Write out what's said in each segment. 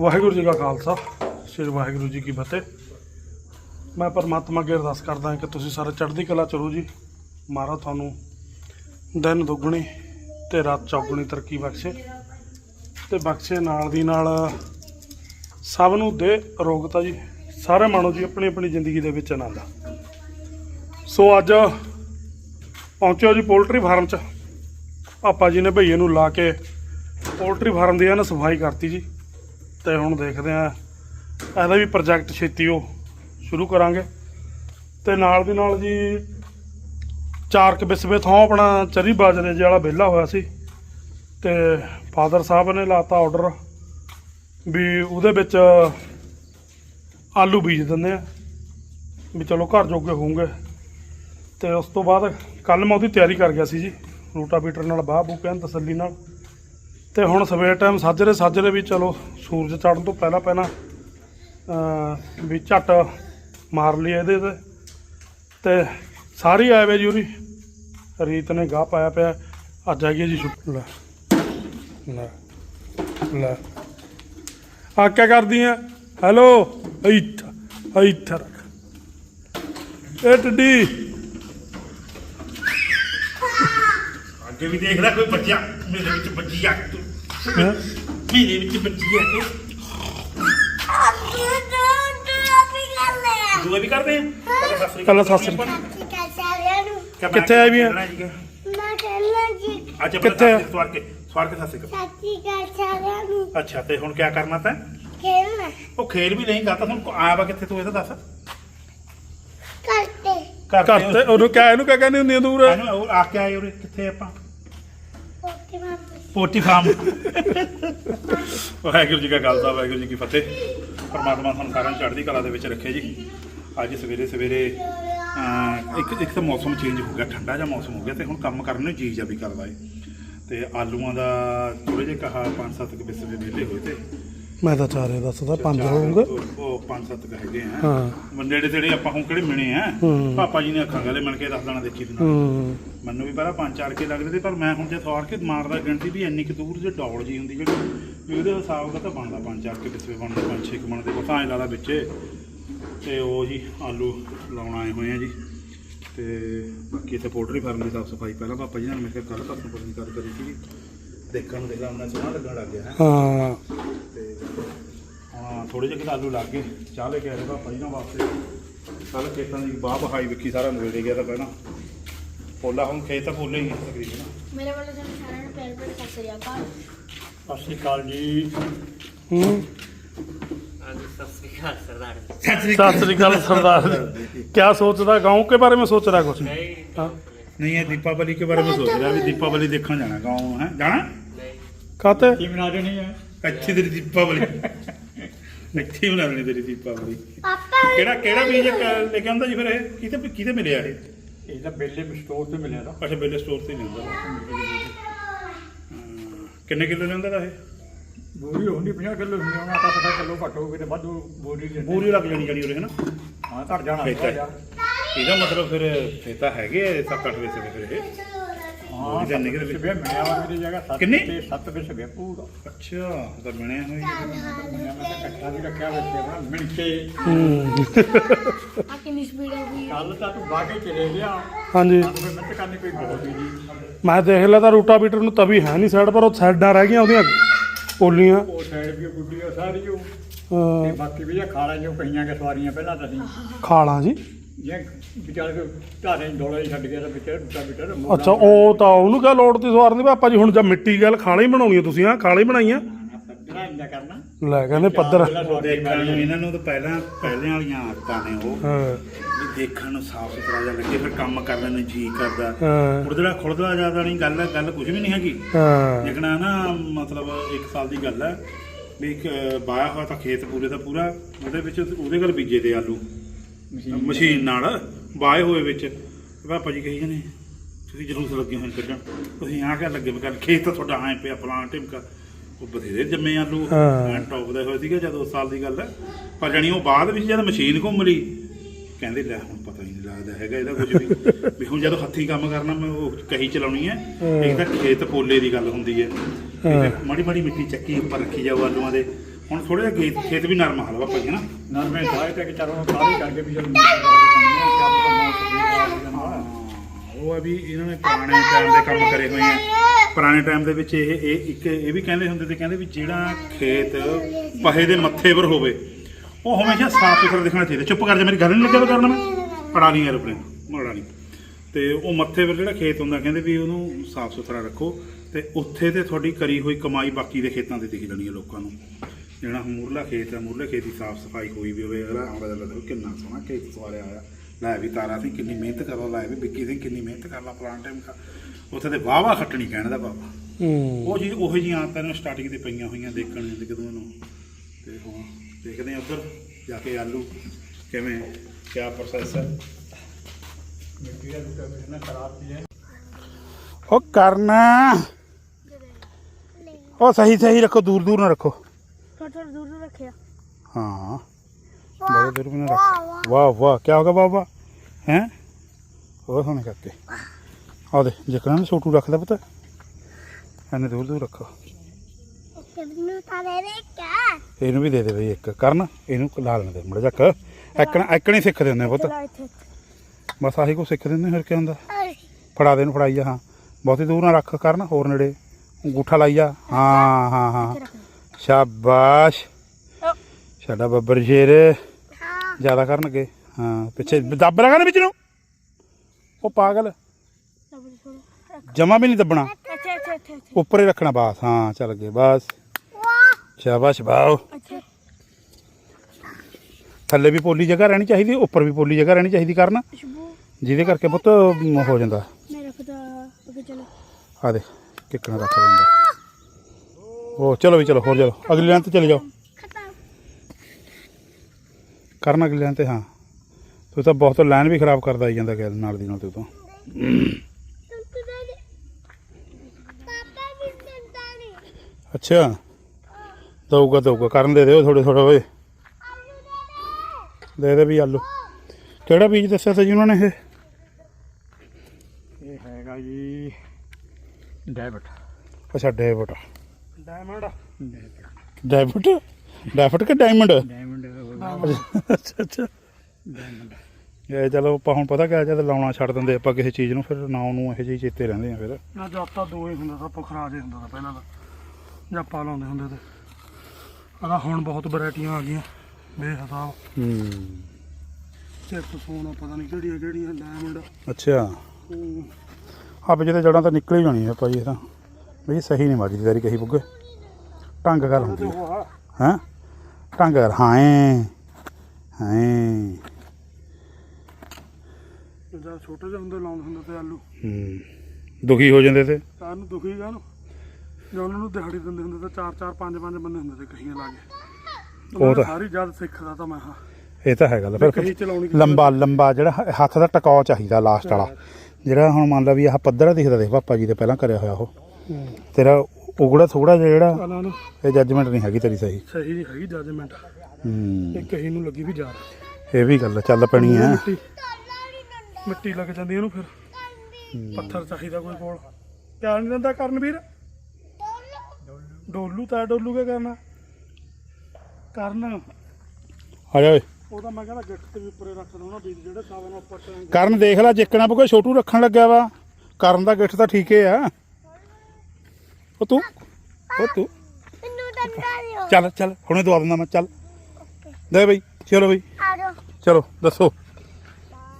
ਵਾਹਿਗੁਰੂ ਜੀ ਕਾ ਖਾਲਸਾ, ਸ੍ਰੀ ਵਾਹਿਗੁਰੂ ਜੀ ਕੀ ਫਤਿਹ। ਮੈਂ ਪਰਮਾਤਮਾ ਅੱਗੇ ਅਰਦਾਸ ਕਰਦਾ ਕਿ ਤੁਸੀਂ ਸਾਰੇ ਚੜ੍ਹਦੀ ਕਲਾ ਚਲੋ ਜੀ। ਮਾਰਾ ਤੁਹਾਨੂੰ ਦਿਨ ਦੁੱਗਣੀ ਤੇ ਰਾਤ ਚੌਗਣੀ ਤਰੱਕੀ ਬਖਸ਼ੇ ਤੇ ਬਖਸ਼ੇ ਨਾਲ ਦੀ ਨਾਲ ਸਭ ਨੂੰ ਦੇ ਰੋਗਤਾ ਜੀ, ਸਾਰੇ ਮਾਣੋ ਜੀ ਆਪਣੀ ਆਪਣੀ ਜ਼ਿੰਦਗੀ ਦੇ ਵਿੱਚ ਆਨੰਦ ਸੋ ਅੱਜ ਪਹੁੰਚਿਓ ਜੀ ਪੋਲਟਰੀ ਫਾਰਮ 'ਚ। ਪਾਪਾ ਜੀ ਨੇ ਭਈਏ ਨੂੰ ਲਾ ਕੇ ਪੋਲਟਰੀ ਫਾਰਮ ਦੀ ਐਨ ਸਫ਼ਾਈ ਕਰਤੀ ਜੀ। ਤੇ ਹੁਣ ਦੇਖਦੇ ਆ ਇਹਦਾ ਵੀ ਪ੍ਰੋਜੈਕਟ ਛੇਤੀ ਉਹ ਸ਼ੁਰੂ ਕਰਾਂਗੇ। ਤੇ ਨਾਲ ਦੀ ਨਾਲ ਜੀ ਚਾਰ ਕੁ ਬਿਸਵੇ ਥਾਂ ਆਪਣਾ ਚਰੀ ਬਾਜਰੇ ਜਿਹੇ ਵਿਹਲਾ ਹੋਇਆ ਸੀ। ਤੇ ਫਾਦਰ ਸਾਹਿਬ ਨੇ ਲਾਤਾ ਆਰਡਰ ਵੀ ਉਹਦੇ ਵਿੱਚ ਆਲੂ ਬੀਜ ਦਿੰਦੇ ਆ। ਵੀ ਚਲੋ ਘਰ ਜੋਗੇ ਹੋਣਗੇ ਤੇ ਉਸ ਤੋਂ ਬਾਅਦ ਕੱਲ ਮੈਂ ਉਹਦੀ ਤਿਆਰੀ ਕਰ ਗਿਆ ਸੀ ਜੀ। ਰੂਟਾਵੀਟਰ ਨਾਲ ਬਾਹ ਬੂ ਕਹਿਣ ਤਸੱਲੀ ਨਾਲ। ਤੇ ਹੁਣ ਸਵੇਰ ਟਾਈਮ ਸਾਜਰੇ ਸਾਜਰੇ ਵੀ ਚਲੋ ਸੂਰਜ ਚੜ੍ਹਨ ਤੋਂ ਪਹਿਲਾਂ ਪਹਿਲਾਂ ਵੀ ਝੱਟ ਮਾਰ ਲਈ ਇਹਦੇ ਤੇ। ਤੇ ਸਾਰੀ ਆਏ ਵੇ ਜੀ ਉਰੀ। ਰੀਤ ਨੇ ਗਾਹ ਪਾਇਆ ਪਿਆ। ਅੱਜ ਆ ਗਈ ਜੀ ਲੈ ਲੈ ਲੈ। ਆ ਕੀ ਕਰਦੀ ਆ ਹੈਲੋ, ਇੱਥੇ ਇੱਥੇ ਰੱਖ। ਇਹ ਟੱਡੀ। ਅੱਗੇ ਵੀ ਦੇਖਦਾ ਕੋਈ ਬੱਚਾ ਮੇਰੇ ਵਿੱਚ ਬੱਚੀ ਆ ਮੇਰੇ ਵਿੱਚ ਬੱਚੀ ਆ ਦੂਆ ਵੀ ਕਰਦੇ ਆ ਪਹਿਲਾਂ ਸਤਿ ਸ੍ਰੀ ਅਕਾਲ। ਕਿੱਥੇ ਆਏ ਵੀ ਆ? ਅੱਜ ਕਿੱਥੇ ਕਿੱਥੇ ਆ? ਸਵਾਰ ਕੇ ਸਵਾਰ ਕੇ ਸਤਿ ਸ਼੍ਰੀ ਅਕਾਲ। ਅੱਛਾ ਤੇ ਹੁਣ ਕੀ ਕਰਨਾ ਤੈਂ? ਉਹ ਖੇਲ ਵੀ ਨਹੀਂ ਕਰਤਾ ਹੁਣ ਆਇਆ ਵਾ ਕਿੱਥੇ ਤੂੰ ਇਹਦਾ ਦੱਸ। ਘਰ ਤੇ ਉਹਨੂੰ ਕਹਿ ਇਹਨੂੰ ਕਹਿ ਕਹਿੰਦੀ ਹੁੰਦੀ ਆ ਦੂਰ? ਇਹਨੂੰ ਉਹ ਆ ਕੇ ਆਏ ਉਰੇ। ਕਿੱਥੇ ਆਪਾਂ? ਪੋਟੀ ਫਾਰਮ। ਵਾਹਿਗੁਰੂ ਜੀ ਕਾ ਖਾਲਸਾ ਵਾਹਿਗੁਰੂ ਜੀ ਕੀ ਫਤਿਹ। ਪਰਮਾਤਮਾ ਤੁਹਾਨੂੰ ਸਾਰਿਆਂ ਨੂੰ ਚੜ੍ਹਦੀ ਕਲਾ ਦੇ ਵਿੱਚ ਰੱਖੇ ਜੀ। ਅੱਜ ਸਵੇਰੇ ਸਵੇਰੇ ਅਮ, ਇੱਕ ਇੱਕ ਤਾਂ ਮੌਸਮ ਚੇਂਜ ਹੋ ਗਿਆ ਠੰਡਾ ਜਿਹਾ ਮੌਸਮ ਹੋ ਗਿਆ ਤੇ ਹੁਣ ਕੰਮ ਕਰਨ ਨੂੰ ਜੀ ਜਾ ਵੀ ਕਰਦਾ ਏ। ਤੇ ਆਲੂਆਂ ਦਾ ਥੋੜੇ ਜਿਹੇ ਕਹਾ ਪੰਜ ਸੱਤ ਕੁ ਬਿਸਵੇ ਵੇਲੇ ਹੋਏ ਤੇ। ਮੈਂ ਤਾਂ ਚਾਰੇ ਦੱਸਦਾ ਪੰਜ ਚਾਰ- ਹੋਊਗਾ। ਉਹ- ਉਹ ਪੰਜ ਸੱਤ ਕੁ ਹੈਗੇ ਆ। ਹਾਂ। ਨੇੜੇ ਤੇੜੇ ਆਪਾਂ ਹੁਣ ਕਿਹੜੇ ਮਿਣੇ ਆ? ਹੂੰ। ਪਾਪਾ ਜੀ ਨੇ ਅੱਖਾਂ ਗਲੇ ਮਿਣ ਕੇ ਦੱਸ ਦੇਣਾ ਦੇਖੀ ਹੂੰ। ਮੈਨੂੰ ਵੀ ਪਹਿਲਾਂ ਪੰਜ ਚਾਰ ਕੇ ਲੱਗਦੇ ਤੇ ਪਰ ਮੈਂ ਹੁਣ ਜੇ ਸਵਾਰ ਕੇ ਮਾਰਦਾ ਗਿਣਤੀ ਵੀ ਇੰਨੀ ਕੁ ਦੂਰ ਜੇ ਡੌਲ ਜੀ ਹੁੰਦੀ ਜਿਹੜੀ ਵੀ ਉਹਦੇ ਹਿਸਾਬ ਦਾ ਤਾਂ ਬਣਦਾ ਪੰਜ ਚਾਰ ਕੇ ਪਿੱਛੇ ਬਣਦੇ ਪੰਜ ਛੇ ਕੁ ਬਣਦੇ ਪਤਾ ਐ ਲਾਲਾ ਵਿੱਚੇ। ਤੇ ਉਹ ਜੀ ਆਲੂ ਲਾਉਣ ਆਏ ਹੋਏ ਆ ਜੀ। ਤੇ ਬਾਕੀ ਇੱਥੇ ਪੋਲਟਰੀ ਫਾਰਮ ਦੀ ਸਾਫ਼ ਸਫ਼ਾਈ ਪਹਿਲਾਂ ਪਾਪਾ ਜੀ ਨਾਲ ਮੈਂ ਕਿਹਾ ਕੱਲ ਪਰਸੋਂ ਪਰਸੋਂ ਗੱਲ ਕਰੀ ਸੀ ਦੇਖਣ ਨੂੰ ਦੇਖਦਾ ਉਹਨਾਂ ਸੋਹਣਾ ਲੱਗਣ ਲੱਗ ਗਿਆ ਹੈ। ਹਾਂ। ਤੇ ਹਾਂ ਥੋੜੇ ਜਿਹੇ ਆਲੂ ਲੱਗ ਗਏ ਚਾਹ ਲੈ ਕੇ ਆਏ ਪਾਪਾ ਜੀ ਨਾਲ ਵਾਸਤੇ ਕੱਲ ਖੇਤਾਂ ਦੀ ਬਾਹ ਬਹਾਈ ਵਿੱਕੀ ਸਾਰਾ ਨਵੇੜੇ ਗਿਆ ਤਾਂ ਪਹਿਲਾਂ। ਪੋਲਾ ਹੁਣ ਖੇਤ ਤਾਂ ਪੋਲੇ ਹੀ ਤਕਰੀਬਨ। ਮੇਰੇ ਵੱਲੋਂ ਸਾਰਿਆਂ ਨੂੰ ਪਿਆਰ ਭਰੀ ਸਤਿ ਸ੍ਰੀ ਅਕਾਲ। ਸਤਿ ਸ਼੍ਰੀ ਅਕਾਲ ਜੀ। ਹੂੰ। ਸਸਰੀਕਾ ਸਰਦਾਰ ਸਤਿ ਸ੍ਰੀ ਅਕਾਲ ਸਰਦਾਰ ਕੀ ਸੋਚਦਾ گاؤں ਕੇ ਬਾਰੇ ਮੈਂ ਸੋਚ ਰਿਹਾ ਕੁਝ ਦੀਪਾਵਲੀ ਕੇ ਬਾਰੇ ਮੈਂ ਸੋਚ ਰਿਹਾ ਵੀ ਦੀਪਾਵਲੀ ਦੇਖਣ ਜਾਣਾ ਗਾਉਂ ਹੈ। ਜਾਣਾ? ਕਾਤੇ ਕੀ ਬਣਾ ਦੇਣੀ ਹੈ। ਅੱਛੀ ਤੇਰੀ ਦੀਪਾਵਲੀ। ਬਣਾ ਦੇਣੀ ਤੇਰੀ ਦੀਪਾਵਲੀ। ਕਿਹੜਾ ਕਿਹੜਾ ਬੀਜ ਲੈ ਕੇ ਆਉਂਦਾ ਜੀ ਫਿਰ ਇਹ? ਕਿਤੇ ਕਿਤੇ ਮਿਲਿਆ ਇਹ? ਇਹਦਾ ਬੇਲੇ ਸਟੋਰ ਤੇ ਮਿਲਿਆ ਦਾ ਅੱਛਾ ਬੇਲੇ ਸਟੋਰ ਤੇ ਲੈਂਦਾ ਕਿੰਨੇ ਕਿਲੋ ਲੈਂਦਾ ਦਾ ਇਹ? ਬੋਰੀ ਹੁੰਦੀ 50 ਕਿਲੋ ਹੁੰਦੀ ਉਹਨਾਂ ਦਾ ਪਤਾ ਕਿਲੋ ਘੱਟ ਹੋਊਗੀ ਤੇ ਵਾਧੂ ਬੋਰੀ ਲੈਂਦੇ ਬੋਰੀ ਲੱਗ ਜਾਣੀ ਜਾਣੀ ਉਰੇ ਹਨਾ? ਹਾਂ ਘਟ ਜਾਣਾ ਠੀਕ ਹੈ। ਇਹਦਾ ਮਤਲਬ ਫਿਰ ਇਹ ਤਾਂ ਹੈਗੇ 7-8 ਵੈਸੇ ਫਿਰ ਇਹ। ਹਾਂ ਬੋਰੀ ਤਾਂ ਨਿਕਲ ਮੈਂ ਆਵਾਂ ਦੀ ਜਗ੍ਹਾ 7 ਕਿੰਨੀ? 7 ਵਿੱਚ ਗਿਆ ਪੂਰਾ। ਅੱਛਾ ਇਹ ਤਾਂ ਬਣਿਆ ਹੋਇਆ ਮੈਂ ਤਾਂ ਇਕੱਠਾ ਵੀ ਰੱਖਿਆ ਵਿੱਚ ਮਿਣ ਕੇ ਆ ਕਿੰਨੀ ਸਪੀਡ ਹੋ ਗਈ? ਕੱਲ ਤਾਂ ਤੂੰ ਬਾਗੇ ਚਲੇ ਗਿਆ। हाँ जी ਅੱਜ ਫਿਰ ਮਿਹਨਤ ਕਰਨੀ ਕੋਈ ਬਹੁਤ ਨਹੀਂ ਜੀ। ਮੈਂ ਦੇਖ ਲਿਆ ਤਾਂ ਰੂਟਾਵੀਟਰ ਨੂੰ ਤਵੀ ਹੈ ਨਹੀਂ ਸਾਈਡ ਪਰ ਉਹ ਸਾਈਡਾਂ ਰਹਿ ਗਈਆਂ ਉਹਦੀਆਂ ਪੋਲੀਆਂ। ਉਹ ਸਾਈਡ ਵੀ ਗੁੱਡੀ ਆ ਸਾਰੀ ਉਹ ਅਹ, ਤੇ ਬਾਕੀ ਵੀ ਇਹ ਖਾਲਾ ਜੋ ਕਈਆਂ ਕੇ ਸਵਾਰੀਆਂ ਪਹਿਲਾਂ ਤਾਂ ਸੀ ਖਾਲਾਂ ਜੀ? ਜੇ ਵਿਚਾਰ ਕੇ ਧਾਰੇ ਡੋਲੇ ਛੱਡ ਗਿਆ ਤਾਂ ਵਿੱਚ ਰੁੱਟਾ ਬਿਟਰ ਅੱਛਾ ਉਹ ਤਾਂ ਉਹਨੂੰ ਕਿਆ ਲੋੜ ਤੀ ਸਵਾਰਨ ਦੀ ਪਾਪਾ ਜੀ ਹੁਣ ਜਾਂ ਮਿੱਟੀ ਗੱਲ ਖਾਲਾਂ ਹੀ ਬਣਾਉਣੀ ਆ ਤੁਸੀਂ ਆ ਖਾਲਾਂ ਹੀ ਬਣਾਈਆਂ। ਸੱਜਣਾ ਇੰਦਾ ਕਰਨਾ? ਲੈ ਕਹਿੰਦੇ ਪੱਧਰ ਇਹਨਾਂ ਨੂੰ ਤਾਂ ਪਹਿਲਾਂ ਪਹਿਲੇ ਵਾਲੀਆਂ ਆਦਤਾਂ ਨੇ ਉਹ। ਹਾਂ। ਵੀ ਦੇਖਣ ਨੂੰ ਸਾਫ਼ ਸੁਥਰਾ ਜਿਹਾ ਲੱਗੇ ਫਿਰ ਕੰਮ ਕਰਨ ਨੂੰ ਜੀ ਕਰਦਾ। ਹਾਂ। ਖੁਰਦੜਾ ਖੁਰਦੜਾ ਜ਼ਿਆਦਾ ਨਹੀਂ ਗੱਲ ਗੱਲ ਕੁਝ ਵੀ ਨਹੀਂ ਹੈਗੀ। ਹਾਂ। ਦੇਖਣਾ ਨਾ ਮਤਲਬ 1 ਸਾਲ ਦੀ ਗੱਲ ਹੈ ਵੀ ਇੱਕ ਬਾਇਆ ਹੋਇਆ ਤਾਂ ਖੇਤ ਪੂਰੇ ਦਾ ਪੂਰਾ ਉਹਦੇ ਵਿੱਚ ਉਹਦੇ ਕੋਲ ਬੀਜੇ ਤੇ ਆਲੂ। ਮਸ਼ੀਨ ਨਾਲ ਬਾਏ ਹੋਏ ਵਿੱਚ। ਪਾਪਾ ਜੀ ਕਹੀ ਜਾਂਦੇ ਤੁਸੀਂ ਜਲੂਸ ਲੱਗੇ ਹੋਏ ਕੱਢਣ। ਤੁਸੀਂ ਆ ਕੇ ਲੱਗੇ ਵੀ ਕਰ ਖੇਤ ਤਾਂ ਤੁਹਾਡਾ ਐ ਪਿਆ ਫਲਾਂ ਢਿਮਕਾ। ਉਹ ਬਥੇਰੇ ਜੰਮੇ ਆਲੂ। ਹਾਂ। ਐਂ ਟੌਪ ਦੇ ਹੋਏ ਸੀਗੇ ਜਦ ਉਸ ਸਾਲ ਦੀ ਗੱਲ ਹੈ। ਪਰ ਜਣੀ ਉਹ ਬਾਅਦ ਵਿੱਚ ਜਦ ਮਸ਼ੀਨ ਘੁੰਮ ਲਈ ਕਹਿੰਦੇ ਲੈ ਹੁਣ ਪਤਾ ਹੀ ਨਹੀਂ ਲੱਗਦਾ ਹੈਗਾ ਇਹਦਾ ਕੁਝ ਵੀ। ਵੀ ਹੁਣ ਜਦੋਂ ਹੱਥੀਂ ਕੰਮ ਕਰਨਾ ਮੈਂ ਉਹ ਕਹੀ ਚਲਾਉਣੀ ਹੈ। ਇੱਕ ਤਾਂ ਖੇਤ ਪੋਲੇ ਦੀ ਗੱਲ ਹੁੰਦੀ ਹੈ। ਮਾੜੀ ਮਾੜੀ ਮਿੱਟੀ ਚੱਕੀ ਉੱਪਰ ਰੱਖੀ ਜਾਓ ਆਲੂਆਂ ਦੇ। ਹੁਣ ਥੋੜੇ ਜਿਹਾ ਖੇਤ ਖੇਤ ਵੀ ਨਰਮ ਹਾਲ ਪਾਪਾ ਜੀ ਹਨਾ ਨਰਮੇ ਸਾਇ ਤੇ ਚਲੋ ਸਾਰੇ ਕਰਕੇ ਵੀ ਜਦੋਂ ਉਹ ਆ ਵੀ ਇਹਨਾਂ ਨੇ ਪੁਰਾਣੇ ਟਾਈਮ ਦੇ ਕੰਮ ਕਰੇ ਹੋਏ ਆ। ਪੁਰਾਣੇ ਟਾਈਮ ਦੇ ਵਿੱਚ ਇਹ ਇਹ ਇੱਕ, ਇਹ ਵੀ ਕਹਿੰਦੇ ਹੁੰਦੇ ਤੇ ਕਹਿੰਦੇ ਵੀ ਜਿਹੜਾ ਖੇਤ ਪਹੇ ਦੇ ਮੱਥੇ ਪਰ ਹੋਵੇ, ਉਹ ਹਮੇਸ਼ਾ ਸਾਫ਼ ਸੁਥਰਾ ਦਿਖਣਾ ਚਾਹੀਦਾ। ਚੁੱਪ ਕਰ ਜਾ, ਮੇਰੀ ਗੱਲ ਨਹੀਂ ਲੱਗਿਆ ਕਰਨਾ ਮੈਂ ਪੜਾ ਨਹੀਂ ਐਰੋਪਲੇਨ ਮੋੜਾ ਨਹੀਂ ਤੇ ਉਹ ਮੱਥੇ ਪਰ ਜਿਹੜਾ ਖੇਤ ਹੁੰਦਾ, ਕਹਿੰਦੇ ਵੀ ਉਹਨੂੰ ਸਾਫ਼ ਸੁਥਰਾ ਰੱਖੋ ਤੇ ਉੱਥੇ ਤੇ ਤੁਹਾਡੀ ਕਰੀ ਹੋਈ ਕਮਾਈ ਬਾਕੀ ਦੇ ਖੇਤਾਂ ਤੇ ਦਿਖ ਜਾਣੀ ਹੈ ਲੋਕਾਂ ਨੂੰ। ਜਿਹੜਾ ਮੂਰਲਾ ਖੇਤ ਹੈ ਮੂਰਲੇ ਖੇਤ ਦੀ ਸਾਫ਼ ਸਫ਼ਾਈ ਹੋਈ ਵੀ ਹੋਵੇ, ਅਗਲਾ ਆਉਂਦਾ ਜਾਂਦਾ ਦੇਖੋ ਕਿੰਨਾ ਸੋਹਣਾ ਖੇਤ ਸਵਾਰਿਆ ਹੋਇਆ। ਲੈ ਵੀ ਤਾਰਾ ਸਿੰਘ ਕਿੰਨੀ ਮਿਹਨਤ ਕਰਦਾ, ਲੈ ਵੀ ਵਿੱਕੀ ਸਿੰਘ ਕਿੰਨੀ ਮਿਹਨਤ ਕਰਦਾ, ਪੁਰਾਣੇ ਟਾਈਮ ਉੱਥੇ ਤੇ ਵਾਵਾ ਖੱਟਣੀ ਕਹਿਣ ਦਾ ਬਾਬਾ। ਹੂੰ। ਉਹ ਚੀਜ਼ ਉਹੋ ਜਿਹੀਆਂ ਨੂੰ ਸਟਾਰਟਿੰਗ ਤੇ ਪਈਆਂ ਹੋਈਆਂ ਦੇਖਣ ਨੂੰ ਕਦੋਂ ਨੂੰ ਤੇ ਹੁਣ ਦੇਖਦੇ ਆ ਉੱਧਰ ਜਾ ਕੇ ਆਲੂ ਕਿਵੇਂ ਕਿਆ ਪ੍ਰੋਸੈਸ ਹੈ। ਮਿੱਟੀ ਦਾ ਦੁੱਕਾ ਵੀ ਨਾ ਖਰਾਬ ਵੀ ਹੈ ਉਹ ਕਰਨਾ। ਉਹ ਸਹੀ ਸਹੀ ਰੱਖੋ ਦੂਰ ਦੂਰ ਨਾ ਰੱਖੋ। ਥੋੜਾ ਥੋੜਾ ਦੂਰ ਦੂਰ ਰੱਖਿਆ। ਹਾਂ। ਬੜੇ ਦੂਰ ਵੀ ਨਾ ਰੱਖ। ਵਾਹ ਵਾਹ। ਕੀ ਹੋ ਗਿਆ ਬਾਬਾ? ਹੈ? ਉਹ ਹੋਣੇ ਕਰਕੇ ਆਹ ਦੇ ਜਿਕਰਾਂ ਨੂੰ ਛੋਟੂ ਰੱਖਦਾ ਪਤਾ ਇਹਨੇ ਦੂਰ ਦੂਰ ਰੱਖੋ। ਕਿੰਨੂ ਤਾਂ ਦੇ ਦੇ ਕਾ ਇਹਨੂੰ ਵੀ ਦੇ ਦੇ ਬਈ ਇੱਕ। ਕਰਨ ਇਹਨੂੰ ਲਾ ਲੈਣ ਦੇ ਮੜਾ ਜੱਕ ਐਕਣ ਐਕਣ ਸਿੱਖਦੇ ਹੁੰਦੇ ਆ ਪੁੱਤ ਬਸ ਆਹੀ ਕੋ ਸਿੱਖਦੇ ਹੁੰਦੇ ਫਿਰ ਕੀ ਹੁੰਦਾ। ਫੜਾ ਦੇ ਨੂੰ ਫੜਾਈ ਜਾ ਹਾਂ। ਬਹੁਤੀ ਦੂਰ ਨਾ ਰੱਖ ਕਰਨ ਹੋਰ ਨੇੜੇ। ਅੰਗੂਠਾ ਲਾਈ ਜਾ ਹਾਂ ਹਾਂ ਹਾਂ। ਸ਼ਾਬਾਸ਼। ਸਾਡਾ ਬੱਬਰ ਸ਼ੇਰ ਹਾਂ। ਜ਼ਿਆਦਾ ਕਰਨਗੇ ਹਾਂ ਪਿੱਛੇ ਦੱਬ ਲਗਾ ਨਾ ਵਿੱਚ ਨੂੰ। ਉਹ ਪਾਗਲ। ਜਮਾ ਵੀ ਨਹੀਂ ਦੱਬਣਾ। ਉੱਪਰ ਹੀ ਰੱਖਣਾ ਬਸ ਹਾਂ ਚੱਲ ਗਏ ਬਸ। ਸ਼ਾਬਾਸ਼ ਬਾਓ ਅੱਛਾ। ਥੱਲੇ ਵੀ ਪੋਲੀ ਜਗ੍ਹਾ ਰਹਿਣੀ ਚਾਹੀਦੀ ਉੱਪਰ ਵੀ ਪੋਲੀ ਜਗ੍ਹਾ ਰਹਿਣੀ ਚਾਹੀਦੀ ਕਰਨ। ਜਿਹਦੇ ਕਰਕੇ ਪੁੱਤ ਹੋ ਜਾਂਦਾ। ਮੈਂ ਰੱਖਦਾ ਅੱਗੇ ਚਲੋ। ਆ ਦੇ ਕਿੱਕਣਾ ਰੱਖ ਦਿੰਦਾ ਉਹ ਚਲੋ ਵੀ ਚਲੋ ਹੋਰ ਚਲੋ ਅਗਲੀ ਲਾਈਨ ਤੇ ਚਲੇ ਜਾਓ। ਕਰਨ ਅਗਲੀ ਲਾਈਨ ਤੇ ਹਾਂ। ਤੂੰ ਤਾਂ ਬਹੁਤ ਲਾਈਨ ਵੀ ਖਰਾਬ ਕਰਦਾ ਆਈ ਜਾਂਦਾ ਗੱਲ ਨਾਲ ਦੀ ਨਾਲ ਤੂੰ ਦੇ ਦੇ ਪਾਪਾ ਵੀ ਦਿੰਦਾ ਨਹੀਂ ਅੱਛਾ। ਦਊਗਾ ਦਊਗਾ। ਕਰਨ ਦੇ ਦਿਓ ਥੋੜੇ ਥੋੜੇ ਓਏ। ਆਲੂ ਦੇ ਦੇ ਦੇ ਦੇ ਵੀ ਆਲੂ। ਕਿਹੜਾ ਬੀਜ ਦੱਸਿਆ ਸੀ ਜੀ ਉਹਨਾਂ ਨੇ ਇਹ? ਇਹ ਹੈਗਾ ਜੀ ਡੈਬਟ ਅੱਛਾ ਡੈਵਟ। ਡਾਇਮੰਡ। ਡੈਵਟ? ਡੈਵਟ ਕਿ ਡਾਇਮੰਡ? ਡਾਇਮੰਡ। ਅੱਛਾ ਅੱਛਾ। ਇਹ ਚਲੋ ਆਪਾਂ ਹੁਣ ਪਤਾ ਕਿਆ ਜਦ ਲਾਉਣਾ ਛੱਡ ਦਿੰਦੇ ਆਪਾਂ ਕਿਸੇ ਚੀਜ਼ ਨੂੰ ਫਿਰ ਨਾ ਉਹਨੂੰ ਇਹੋ ਜਿਹੀ ਚੇਤੇ ਰਹਿੰਦੇ ਆ ਫਿਰ। ਨਾ ਜਾਤਾ ਦੋ ਹੀ ਹੁੰਦਾ ਤਾਂ ਪਖਰਾ ਜੇ ਹੁੰਦਾ ਤਾਂ ਪਹਿਲਾਂ ਤਾਂ। ਜਾਪਾ ਲਾਉਂਦੇ ਹੁੰਦੇ ਤੇ। ਆਦਾ ਹੁਣ ਬਹੁਤ ਵੈਰਾਈਟੀਆਂ ਆ ਗਈਆਂ ਬੇਹਿਸਾਬ। ਹੂੰ। ਚਿੱਤ ਸੋਨਾ ਪਤਾ ਨਹੀਂ ਕਿਹੜੀਆਂ ਕਿਹੜੀਆਂ ਡਾਇਮੰਡ ਅੱਛਾ। ਆ ਵਿੱਚ ਤੇ ਜੜਾਂ ਤਾਂ ਨਿਕਲ ਹੀ ਜਾਣੀ ਹੈ ਭਾਈ ਇਹ ਤਾਂ। ਬਈ ਸਹੀ ਨਹੀਂ ਮਾਰੀ ਤੇਰੀ ਕਹੀ ਬੁੱਗੇ। ਢੰਗ ਗੱਲ ਹੁੰਦੀ ਹੈ ਆ। ਹੈਂ? ਢੰਗ ਕਰ ਹਾਂ ਹਾਂ ਜਦ ਛੋਟੇ ਜਿਹੇ ਹੁੰਦੇ ਲਾਉਂਦੇ ਹੁੰਦੇ ਤੇ ਆਲੂ। ਹੂੰ। ਦੁਖੀ ਹੋ ਜਾਂਦੇ ਤੇ? ਤਾਂ ਨੂੰ ਦੁਖੀ ਗਾ ਨੂੰ ਜੇ ਉਹਨਾਂ ਨੂੰ ਦਿਹਾੜੀ ਦਿੰਦੇ ਹੁੰਦੇ ਤਾਂ ਚਾਰ ਚਾਰ ਪੰਜ ਪੰਜ ਬੰਦੇ ਹੁੰਦੇ ਤੇ ਕਹੀਆਂ ਲਾ ਕੇ। ਉਹ ਤਾਂ- ਸਾਰੀ ਜਦ ਸਿੱਖਦਾ ਤਾਂ ਮੈਂ ਹਾਂ। ਇਹ ਤਾਂ ਹੈ ਗੱਲ ਫਿਰ ਲੰਬਾ ਲੰਬਾ ਜਿਹੜਾ ਹੱਥ ਦਾ ਟਿਕਾਅ ਚਾਹੀਦਾ ਲਾਸਟ ਵਾਲਾ। ਜਿਹੜਾ ਹੁਣ ਮੰਨ ਲਾ ਵੀ ਆਹ ਪੱਧਰਾ ਦਿਖਦਾ ਦੇਖ ਪਾਪਾ ਜੀ ਦੇ ਪਹਿਲਾਂ ਕਰਿਆ ਹੋਇਆ ਉਹ। ਤੇਰਾ ਉਗੜਾ ਥੋੜਾ ਜਿਹਾ ਜਿਹੜਾ ਇਹ ਜੱਜਮੈਂਟ ਨਹੀਂ ਹੈਗੀ ਤੇਰੀ ਸਹੀ। ਸਹੀ ਨਹੀਂ ਹੈਗੀ ਜੱਜਮੈਂਟ ਹੂੰ। ਇਹ ਕਹੀ ਨੂੰ ਲੱਗੀ ਵੀ ਜਾ ਇਹ ਵੀ ਗੱਲ ਚੱਲ ਪੈਣੀ ਹੈ ਮਿੱਟੀ। ਲੱਗ ਜਾਂਦੀ ਇਹਨੂੰ ਫਿਰ। ਪੱਥਰ ਚਾਹੀਦਾ ਕੋਈ ਕੋਲ। ਧਿਆਨ ਨਹੀਂ ਦਿੰਦਾ ਕਰਨਵੀਰ। ਡੋਲੂ ਤਾਂ ਡੋਲੂ ਕੀ ਕਰਨਾ? ਕਰਨ। ਆ ਜਾ ਓਏ। ਉਹਦਾ ਮੈਂ ਕਹਿੰਦਾ ਗਿੱਟ ਤੇ ਵੀ ਉੱਪਰੇ ਰੱਖ ਦੋ ਨਾ ਬੀਜ ਜਿਹੜੇ ਸਾਵੇਂ ਨੂੰ ਉੱਪਰ ਟਾਂਗ ਕਰਨ ਦੇਖ ਲੈ ਜਿੱਕਣਾ ਬੁਕੇ ਛੋਟੂ ਰੱਖਣ ਲੱਗਿਆ ਵਾ। ਕਰਨ ਦਾ ਗਿੱਠ ਤਾਂ ਠੀਕ ਹੀ ਆ। ਉਹ ਤੂੰ ਉਹ ਤੂੰ। ਮੈਨੂੰ ਦੰਦਾ ਦਿਓ। ਚੱਲ ਚੱਲ ਹੁਣੇ ਦਵਾ ਦਿੰਦਾ ਮੈਂ ਚੱਲ। ਦੇ ਬਈ ਚਲੋ ਬਈ। ਆ ਜਾਓ। ਚਲੋ ਦੱਸੋ।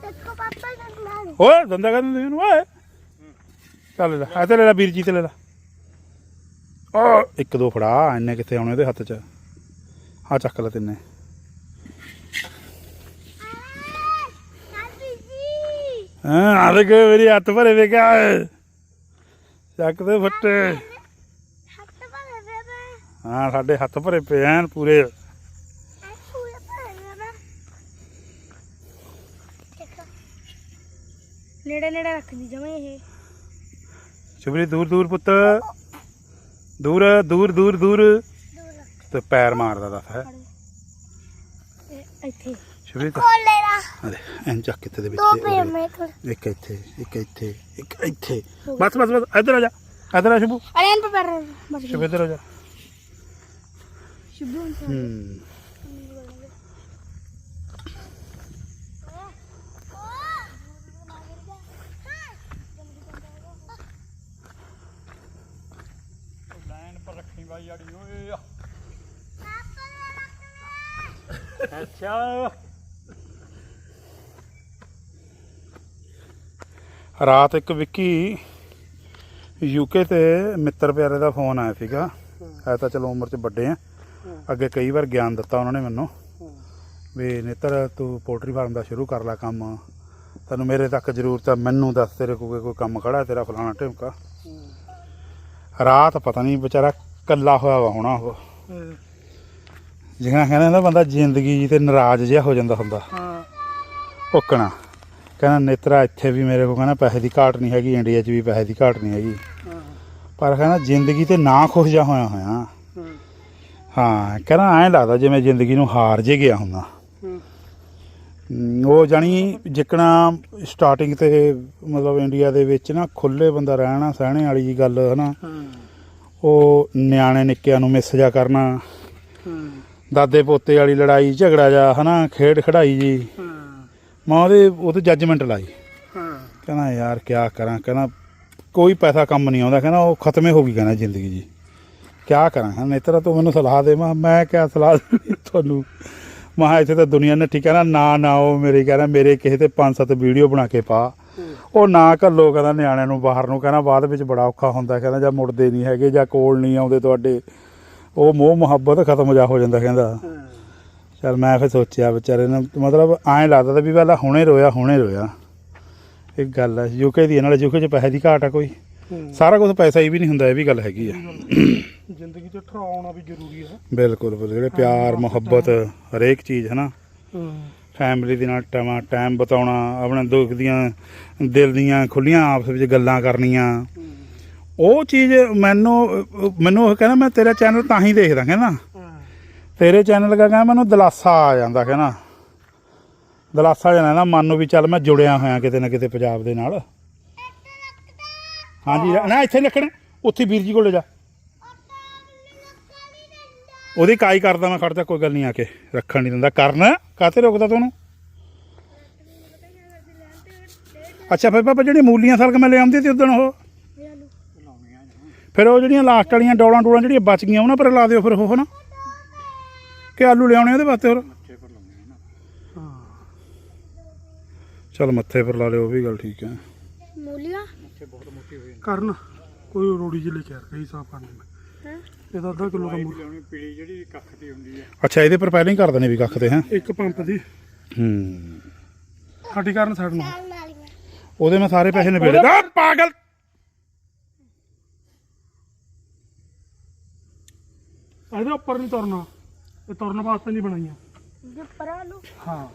ਦੇਖੋ ਪਾਪਾ ਦੰਦਾ ਨਹੀਂ ਓਏ ਦੰਦਾ ਕਰ ਦਿੰਦੇ ਇਹਨੂੰ ਓਏ। ਚੱਲ ਲੈ ਆ ਤੇ ਲੈ ਲੈ ਵੀਰ ਜੀ ਤੇ ਲੈ ਲੈ। ਓ ਇੱਕ ਦੋ ਫੜਾ ਇੰਨੇ ਕਿੱਥੇ ਆਉਣੇ ਉਹਦੇ ਹੱਥ 'ਚ? ਆ ਚੱਕ ਲੈ ਤਿੰਨੇ। ਹਾਂ ਆ ਦੇਖ ਮੇਰੀ ਹੱਥ ਭਰੇ ਵੇ ਕਿਆ ਚੱਕ ਦੇ ਫੱਟੇ। ਦੇ ਦੇ ਹਾਂ ਸਾਡੇ ਹੱਥ ਭਰੇ ਪਏ ਐਨ ਪੂਰੇ। ਦੇ ਨੇੜੇ ਨੇੜੇ ਰੱਖਦੀ ਜਮੇ ਇਹ। ਸ਼ੁਭਰੀ ਦੂਰ ਦੂਰ ਪੁੱਤ। ਦੂਰ ਦੂਰ ਦੂਰ ਦੂਰ। ਤੇ ਪੈਰ ਮਾਰਦਾ ਦੱਸ ਹੈ? ਇੱਥੇ। ਸ਼ੁਭੀ ਤਾਂ ਅਰੇ ਐਂ ਚੱਕ ਕਿੱਥੇ ਦੇ ਵਿੱਚ ਦੋ ਪਏ ਮੇਰੇ ਕੋਲ। ਇੱਕ ਇੱਥੇ ਇੱਕ ਇੱਥੇ ਇੱਕ ਇੱਥੇ। ਬਸ ਬਸ ਬਸ ਇੱਧਰ ਆ ਜਾ। ਇੱਧਰ ਆ ਸ਼ੁਭੂ। ਅਰੇ ਐਂ ਪੈਰ ਬਸ ਸ਼ੁਭੀ ਰੱਖੀ ਓਏ ਅੱਛਾ। ਰਾਤ ਇੱਕ ਵਿੱਕੀ ਯੂਕੇ ਤੇ ਮਿੱਤਰ ਪਿਆਰੇ ਦਾ ਫੋਨ ਆਇਆ ਸੀਗਾ। ਐ ਤਾਂ ਚਲੋ ਉਮਰ 'ਚ ਵੱਡੇ ਆ। ਅੱਗੇ ਕਈ ਵਾਰ ਗਿਆਨ ਦਿੱਤਾ ਉਹਨਾਂ ਨੇ ਮੈਨੂੰ ਵੀ ਨੇਤਰ, ਤੂੰ ਪੋਲਟਰੀ ਫਾਰਮ ਦਾ ਸ਼ੁਰੂ ਕਰ ਲੈ ਕੰਮ। ਤੈਨੂੰ ਮੇਰੇ ਤੱਕ ਜ਼ਰੂਰਤ ਆ, ਮੈਨੂੰ ਦੱਸ ਤੇਰੇ ਕੋਲ ਕੋਈ ਕੰਮ ਖੜਾ ਤੇਰਾ ਫਲਾਣਾ ਢਿਮਕਾ। ਰਾਤ ਪਤਾ ਨਹੀਂ ਵਿਚਾਰਾ ਕੱਲਾ ਹੋਇਆ ਵਾ ਹੋਣਾ ਉਹ। ਜਿਹੜਾ ਕਹਿੰਦਾ ਨਾ ਬੰਦਾ ਜ਼ਿੰਦਗੀ ਤੇ ਨਾਰਾਜ਼ ਜਿਹਾ ਹੋ ਜਾਂਦਾ ਹੁੰਦਾ। ਹਾਂ। ਓਕਣਾ ਕਹਿੰਦਾ ਨੇਤਰਾ ਇੱਥੇ ਵੀ ਮੇਰੇ ਕੋਲ ਕਹਿੰਦਾ ਪੈਸੇ ਦੀ ਘਾਟ ਨਹੀਂ ਹੈਗੀ ਇੰਡੀਆ 'ਚ ਵੀ ਪੈਸੇ ਦੀ ਘਾਟ ਨਹੀਂ ਹੈਗੀ। ਪਰ ਕਹਿੰਦਾ ਜ਼ਿੰਦਗੀ ਤੇ ਨਾ ਖੁਸ਼ ਜਾ ਹੋਇਆ ਹੋਇਆ। ਹਾਂ। ਹਾਂ ਕਹਿੰਦਾ ਐਂ ਲੱਗਦਾ ਜਿਵੇਂ ਜ਼ਿੰਦਗੀ ਨੂੰ ਹਾਰ ਜੇ ਗਿਆ ਹੁੰਦਾ। ਉਹ ਜਾਣੀ ਜਿੱਕਣਾ ਸਟਾਰਟਿੰਗ ਤੇ ਮਤਲਬ ਇੰਡੀਆ ਦੇ ਵਿੱਚ ਨਾ ਖੁੱਲੇ ਬੰਦਾ ਰਹਿਣਾ ਸਹਿਣੇ ਵਾਲੀ ਜੀ ਗੱਲ ਹਨਾ। ਉਹ ਨਿਆਣੇ ਨਿੱਕਿਆਂ ਨੂੰ ਮਿਸ ਜਾ ਕਰਨਾ। ਹਾਂ। ਦਾਦੇ ਪੋਤੇ ਵਾਲੀ ਲੜਾਈ ਝਗੜਾ ਜਾ ਹਨਾ ਖੇਡ ਖੜਾਈ ਜੀ। ਹਾਂ। ਮੈਂ ਉਹਦੇ ਉਹਤੇ ਜੱਜਮੈਂਟ ਲਾਈ। ਹਾਂ। ਕਹਿੰਦਾ ਯਾਰ ਕਿਆ ਕਰਾਂ? ਕਹਿੰਦਾ ਕੋਈ ਪੈਸਾ ਕੰਮ ਨਹੀਂ ਆਉਂਦਾ। ਕਹਿੰਦਾ ਉਹ ਖਤਮੇ ਹੋ ਗਈ ਕਹਿੰਦਾ ਜ਼ਿੰਦਗੀ ਜੀ। ਕਿਆ ਕਰਾਂ? ਕਹਿੰਦਾ ਨੇਤਰਾ ਤੂੰ ਮੈਨੂੰ ਸਲਾਹ ਦੇ। ਮੈਂ ਮੈਂ ਕਿਆ ਸਲਾਹ ਦੇਣੀ ਤੁਹਾਨੂੰ? ਮਹਾ ਇੱਥੇ ਤਾਂ ਦੁਨੀਆ ਨੇ ਠੀਕ ਕਹਿੰਦਾ ਨਾ ਨਾ ਉਹ ਮੇਰੇ ਕਹਿੰਦਾ ਮੇਰੇ ਕਿਸੇ ਤੇ ਪੰਜ ਸੱਤ ਵੀਡੀਓ ਬਣਾ ਕੇ ਪਾ। ਉਹ ਨਾ ਘੱਲੋ ਕਹਿੰਦਾ ਨਿਆਣਿਆਂ ਨੂੰ ਬਾਹਰ ਨੂੰ ਕਹਿੰਦਾ ਬਾਅਦ ਵਿੱਚ ਬੜਾ ਔਖਾ ਹੁੰਦਾ ਕਹਿੰਦਾ ਜਾਂ ਮੁੜਦੇ ਨਹੀਂ ਹੈਗੇ ਜਾਂ ਕੋਲ ਨਹੀਂ ਆਉਂਦੇ ਤੁਹਾਡੇ ਉਹ ਮੋਹ ਮੁਹੱਬਤ ਖਤਮ ਜਾ ਹੋ ਜਾਂਦਾ ਕਹਿੰਦਾ। ਚਲ ਮੈਂ ਫਿਰ ਸੋਚਿਆ ਵਿਚਾਰੇ ਨੂੰ ਮਤਲਬ ਐਂ ਲੱਗਦਾ ਤਾ ਵੀ ਪਹਿਲਾਂ ਹੁਣੇ ਰੋਇਆ ਹੁਣੇ ਰੋਇਆ। ਇੱਕ ਗੱਲ ਹੈ ਯੂਕੇ ਦੀ ਨਾਲ ਯੂਕੇ 'ਚ ਪੈਸੇ ਦੀ ਘਾਟ ਆ ਕੋਈ। ਸਾਰਾ ਕੁਝ ਪੈਸਾ ਹੀ ਵੀ ਨਹੀਂ ਹੁੰਦਾ ਇਹ ਵੀ ਗੱਲ ਹੈਗੀ ਆ। ਜ਼ਿੰਦਗੀ 'ਚ ਠਹਿਰਾਉਣਾ ਵੀ ਜ਼ਰੂਰੀ ਹੈ। ਬਿਲਕੁਲ ਬਿਲਕੁਲ ਜਿਹੜੇ ਪਿਆਰ ਮੁਹੱਬਤ ਹਰੇਕ ਚੀਜ਼ ਹੈ ਨਾ। ਹਾਂ। ਫੈਮਿਲੀ ਦੇ ਨਾਲ ਟਾਈਮ ਟਾਈਮ ਬਤਾਉਣਾ ਆਪਣੇ ਦੁੱਖ ਦੀਆਂ ਦਿਲ ਦੀਆਂ ਖੁੱਲੀਆਂ ਆਪਸ ਵਿੱਚ ਗੱਲਾਂ ਕਰਨੀਆਂ। ਉਹ ਚੀਜ਼ ਮੈਨੂੰ ਮੈਨੂੰ ਉਹ ਕਹਿੰਦਾ ਮੈਂ ਤੇਰਾ ਚੈਨਲ ਤਾਂ ਹੀ ਦੇਖਦਾ ਕਹਿੰਦਾ। ਤੇਰੇ ਚੈਨਲ ਦਾ ਕਹਿੰਦਾ ਮੈਨੂੰ ਦਿਲਾਸਾ ਆ ਜਾਂਦਾ ਕਹਿੰਦਾ। ਦਿਲਾਸਾ ਜਾਂਦਾ ਨਾ ਮਨ ਨੂੰ ਵੀ ਚੱਲ ਮੈਂ ਜੁੜਿਆ ਹੋਇਆ ਕਿਤੇ ਨਾ ਕਿਤੇ ਪੰਜਾਬ ਦੇ ਨਾਲ। ਹਾਂਜੀ ਨਾ ਇੱਥੇ ਲਿਖਣਾ ਉੱਥੇ ਵੀਰ ਜੀ ਕੋਲੇ ਜਾ। ਉਹਦੀ ਕਾਈ ਕਰਦਾ ਮੈਂ ਖੜਦਾ ਕੋਈ ਗੱਲ ਨਹੀਂ ਆ ਕੇ ਰੱਖਣ ਨਹੀਂ ਦਿੰਦਾ। ਕਰਨ? ਕਾਤੇ ਰੁਕਦਾ ਤੁਹਾਨੂੰ ਅੱਛਾ ਫਿਰ ਪਾਪਾ ਜਿਹੜੀ ਮੂਲੀਆਂ ਸਲਕ ਮੈਂ ਲੈ ਆਉਂਦੀ ਤੇ ਉਦੋਂ ਉਹ? ਫਿਰ ਉਹ ਜਿਹੜੀਆਂ ਲਾਸਟ ਵਾਲੀਆਂ ਡੋਲਾਂ ਡੋਲਾਂ ਜਿਹੜੀਆਂ ਬਚ ਗਈਆਂ ਉਹਨਾਂ ਪਰ ਲਾ ਦਿਓ ਫਿਰ ਉਹ ਹਨਾ? ਕਿ ਆਲੂ ਲਿਆਉਣੇ ਉਹਦੇ ਵਾਸਤੇ ਹੋਰ? ਚਲ ਮੱਥੇ ਪਰ ਲਾ ਲਿਓ ਉਹ ਵੀ ਗੱਲ ਠੀਕ ਹੈ। ਮੂਲੀਆਂ? ਕਰਨ ਕੋਈ ਰੋੜੀ ਜਿਹੀ ਲੈ ਕੇ ਆ ਰਹੀ ਸਾਫ਼ ਕਰਨੀ ਮੈਂ ਹੈਂ? ਇਹਦਾ ਅੱਧਾ ਕਿਲੋ ਦਾ ਮੂਲ। ਲਿਆਉਣੀ ਪੀਲੀ ਜਿਹੜੀ ਕੱਖ ਦੀ ਹੁੰਦੀ ਹੈ ਅੱਛਾ ਇਹਦੇ ਪਰ ਪਹਿਲਾਂ ਹੀ ਕਰ ਦਨੇ ਵੀ ਕੱਖ ਤੇ ਹੈ? ਇੱਕ ਪੰਪ ਦੀ। ਹੂੰ। ਸਾਡੀ ਕਰਨ ਸਾਈਡ ਨੂੰ। ਉਹਦੇ ਮੈਂ ਸਾਰੇ ਪੈਸੇ ਨਿਬੇੜੇ ਆ ਪਾਗਲ! ਇਹਦੇ ਉੱਪਰ ਨਹੀਂ ਤੁਰਨਾ। ਇਹ ਤੁਰਨ ਵਾਸਤੇ ਨਹੀਂ ਬਣਾਈਆਂ। ਜੇ ਪਰਾਂ ਨੂੰ ਹਾਂ।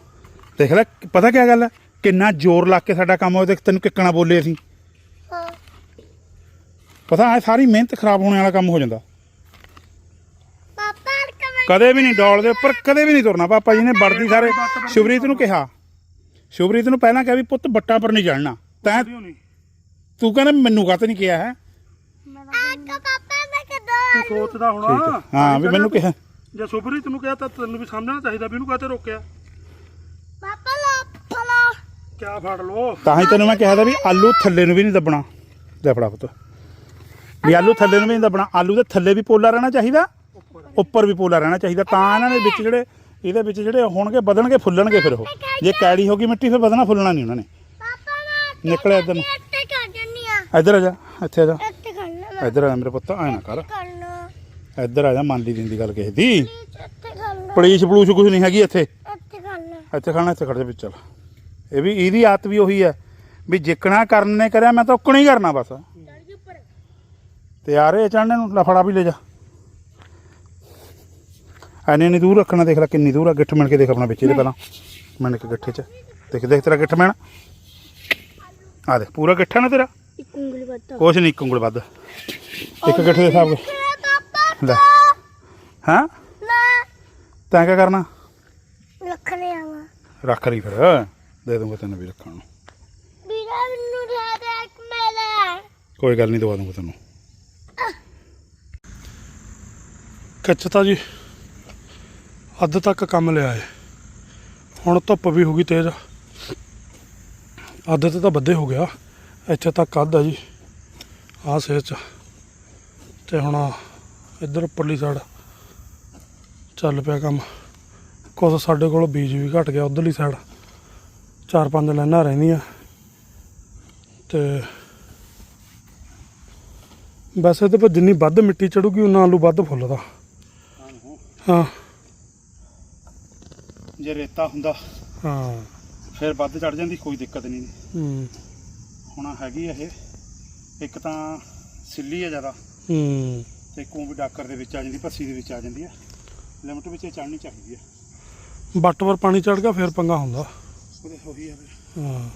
ਦੇਖ ਲੈ ਪਤਾ ਕੀ ਗੱਲ ਹੈ ਕਿੰਨਾ ਜ਼ੋਰ ਲਾ ਕੇ ਸਾਡਾ ਕੰਮ ਹੋਇਆ ਦੇਖ ਤੈਨੂੰ ਕਿੱਕਣਾ ਬੋਲੇ ਅਸੀਂ। ਹਾਂ। ਪਤਾ ਹੈ ਸਾਰੀ ਮਿਹਨਤ ਖਰਾਬ ਹੋਣੇ ਵਾਲਾ ਕੰਮ ਹੋ ਜਾਂਦਾ। ਕਦੇ ਵੀ ਨਹੀਂ ਡੋਲ ਦੇ ਉੱਪਰ ਕਦੇ ਵੀ ਨਹੀਂ ਤੁਰਨਾ। ਪਾਪਾ ਜੀ ਨੇ ਵਰਦੀ ਸਾਰੇ ਸ਼ੁਭਰੀਤ ਨੂੰ ਕਿਹਾ। ਸ਼ੁਭਰੀਤ ਨੂੰ ਪਹਿਲਾਂ ਕਿਹਾ ਵੀ ਪੁੱਤ ਬੱਟਾਂ ਪਰ ਨਹੀਂ ਚੜਨਾ ਤੈਂ ਤੂੰ ਕਹਿੰਦਾ ਮੈਨੂੰ ਕਾਹਤੇ ਨਹੀਂ ਕਿਹਾ ਹੈ? ਆਕਾ ਪਾਪਾ ਮੈਂ ਕਿਦੋਂ ਤੂੰ ਸੋਚਦਾ ਹੋਣਾ। ਹੈ। ਵੀ ਮੈਨੂੰ ਕਿਹਾ। ਜੇ ਸੁਭਰੀ ਤੈਨੂੰ ਕਿਹਾ ਤਾਂ ਤੈਨੂੰ ਵੀ ਸਮਝਣਾ ਚਾਹੀਦਾ ਵੀ ਇਹਨੂੰ ਕਾਹਤੇ ਰੋਕਿਆ। ਪਾਪਾ ਲਾ ਫਲਾ ਕਿਆ ਫੜ ਲੋ ਤਾਂ ਹੀ ਤੈਨੂੰ ਮੈਂ ਕਿਹਾ ਤਾ ਵੀ ਆਲੂ ਥੱਲੇ ਨੂੰ ਵੀ ਨਹੀਂ ਦੱਬਣਾ। ਲੈ ਫੜਾ ਪੁੱਤ। ਵੀ ਆਲੂ ਥੱਲੇ ਨੂੰ ਵੀ ਨਹੀਂ ਦੱਬਣਾ। ਆਲੂ ਦੇ ਥੱਲੇ ਵੀ ਪੋਲਾ ਰਹਿਣਾ ਚਾਹੀਦਾ। ਉੱਪਰ ਵੀ ਪੋਲਾ ਰਹਿਣਾ ਚਾਹੀਦਾ, ਤਾਂ ਇਹਨਾਂ ਦੇ ਵਿੱਚ ਜਿਹੜੇ ਇਹਦੇ ਵਿੱਚ ਜਿਹੜੇ ਹੋਣਗੇ ਵਧਣਗੇ ਫੁੱਲਣਗੇ ਫਿਰ ਉਹ। ਜੇ ਕੈੜੀ ਹੋ ਗਈ ਮਿੱਟੀ, ਫਿਰ ਵਧਣਾ ਫੁੱਲਣਾ ਨਹੀਂ ਉਹਨਾਂ ਨੇ। ਨਿਕਲਿਆ ਇੱਧਰ ਨੂੰ। ਇਧਰ ਆ ਜਾ, ਇੱਥੇ ਆ ਜਾ। ਇੱਥੇ ਆ ਜਾ ਮੇਰੇ ਪੁੱਤ, ਐ ਨਾ ਕਰ। ਕਰਨਾ ਇੱਧਰ ਆ ਜਾ, ਮੰਨ ਲਈ ਦਿੰਦੀ ਗੱਲ ਕਿਸੇ ਦੀ। ਪਲੀਸ਼ ਪਲੂਸ਼ ਕੁਝ ਨਹੀਂ ਹੈਗੀ ਇੱਥੇ। ਇੱਥੇ ਕਰਨਾ ਇੱਥੇ ਖਾਣਾ ਇੱਥੇ ਖੜ ਜਾ ਵਿੱਚ, ਚੱਲ। ਇਹ ਵੀ, ਇਹਦੀ ਆਦਤ ਵੀ ਉਹੀ ਹੈ, ਵੀ ਜਿੱਕਣਾ ਕਰਨ ਨੇ ਕਰਿਆ, ਮੈਂ ਤਾਂ ਉਕਣਾ ਹੀ ਕਰਨਾ ਬਸ। ਤੇ ਆ ਇਹ ਚੜਨੇ ਨੂੰ, ਲਫੜਾ ਵੀ ਲੈ ਜਾ। ਐਨੇ ਨਹੀਂ ਦੂਰ ਰੱਖਣਾ ਦੇਖ ਲੈ ਕਿੰਨੀ ਦੂਰ ਆ ਗਿੱਠ ਮਿਣ ਕੇ ਦੇਖ ਆਪਣਾ ਵਿੱਚ ਇਹਦੇ ਪਹਿਲਾਂ। ਮਿਣ ਕੇ ਗਿੱਠੇ 'ਚ। ਦੇਖ ਦੇਖ ਤੇਰਾ ਗਿੱਠ ਮਿਣ। ਆ ਦੇਖ ਪੂਰਾ ਗਿੱਠਾ ਨਾ ਤੇਰਾ? ਇੱਕ ਉਂਗਲੀ ਬੱਤਾ ਕੁਛ ਨਹੀਂ ਇੱਕ ਉਂਗਲ ਵੱਧ। ਇੱਕ ਗਿੱਠ ਦੇ ਹਿਸਾਬ ਲੈ। ਹਾਂ? ਤੈਂ ਕਿਆ ਕਰਨਾ? ਆਵਾ ਰੱਖ ਲਈ ਫਿਰ। ਦੇ ਦੂੰਗਾ ਤੈਨੂੰ ਵੀ ਰੱਖਣ ਨੂੰ। ਵੀਰਾ ਮੈਨੂੰ ਦੇ ਦੇ ਇੱਕ ਮੇਲੇ ਕੋਈ ਗੱਲ ਨਹੀਂ ਦਵਾ ਦੂੰਗਾ ਤੈਨੂੰ। ਕੱਚਤਾ ਜੀ। ਅੱਧ ਤੱਕ ਕੰਮ ਲਿਆ ਏ। ਹੁਣ ਧੁੱਪ ਵੀ ਹੋ ਗਈ ਤੇਜ਼। ਅੱਧ ਤੇ ਤਾਂ ਵੱਧੇ ਹੋ ਗਿਆ। ਇੱਥੇ ਤੱਕ ਅੱਧ ਆ ਜੀ। ਆ ਸਿਰ ਚ। ਤੇ ਹੁਣ ਇੱਧਰ ਉੱਪਰਲੀ ਸਾਈਡ ਚੱਲ ਪਿਆ ਕੰਮ। ਕੁਛ ਸਾਡੇ ਕੋਲ ਬੀਜ ਵੀ ਘਟ ਗਿਆ ਉਧਰਲੀ ਸਾਈਡ ਚਾਰ ਪੰਜ ਲਾਈਨਾਂ ਰਹਿੰਦੀਆਂ। ਤੇ ਵੈਸੇ ਤੇ ਪਰ ਜਿੰਨੀ ਵੱਧ ਮਿੱਟੀ ਚੜੂਗੀ ਉਹਨਾਂ ਆਲੂ ਵੱਧ ਫੁੱਲਦਾ। ਹਾਂ। ਜੇ ਰੇਤਾ ਹੁੰਦਾ ਹਾਂ। ਫਿਰ ਵੱਧ ਚੜ ਜਾਂਦੀ ਕੋਈ ਦਿੱਕਤ ਨਹੀਂ। ਹੂੰ। ਹੁਣ ਹੈਗੀ ਆ ਇਹ। ਇੱਕ ਤਾਂ ਸਿੱਲੀ ਆ ਜ਼ਿਆਦਾ। ਹੂੰ। ਤੇ ਕੂੰ ਵੀ ਡਾਕਰ ਦੇ ਵਿੱਚ ਆ ਜਾਂਦੀ ਭੱਸੀ ਦੇ ਵਿੱਚ ਆ ਜਾਂਦੀ ਆ। ਲਿਮਟ ਵਿੱਚ ਚੜਨੀ ਚਾਹੀਦੀ ਆ। ਬੱਟ ਪਰ ਪਾਣੀ ਚੜ ਗਿਆ ਫਿਰ ਪੰਗਾ ਹੁੰਦਾ। ਉਹਦੇ ਉਹੀ ਆ ਫਿਰ। ਹਾਂ।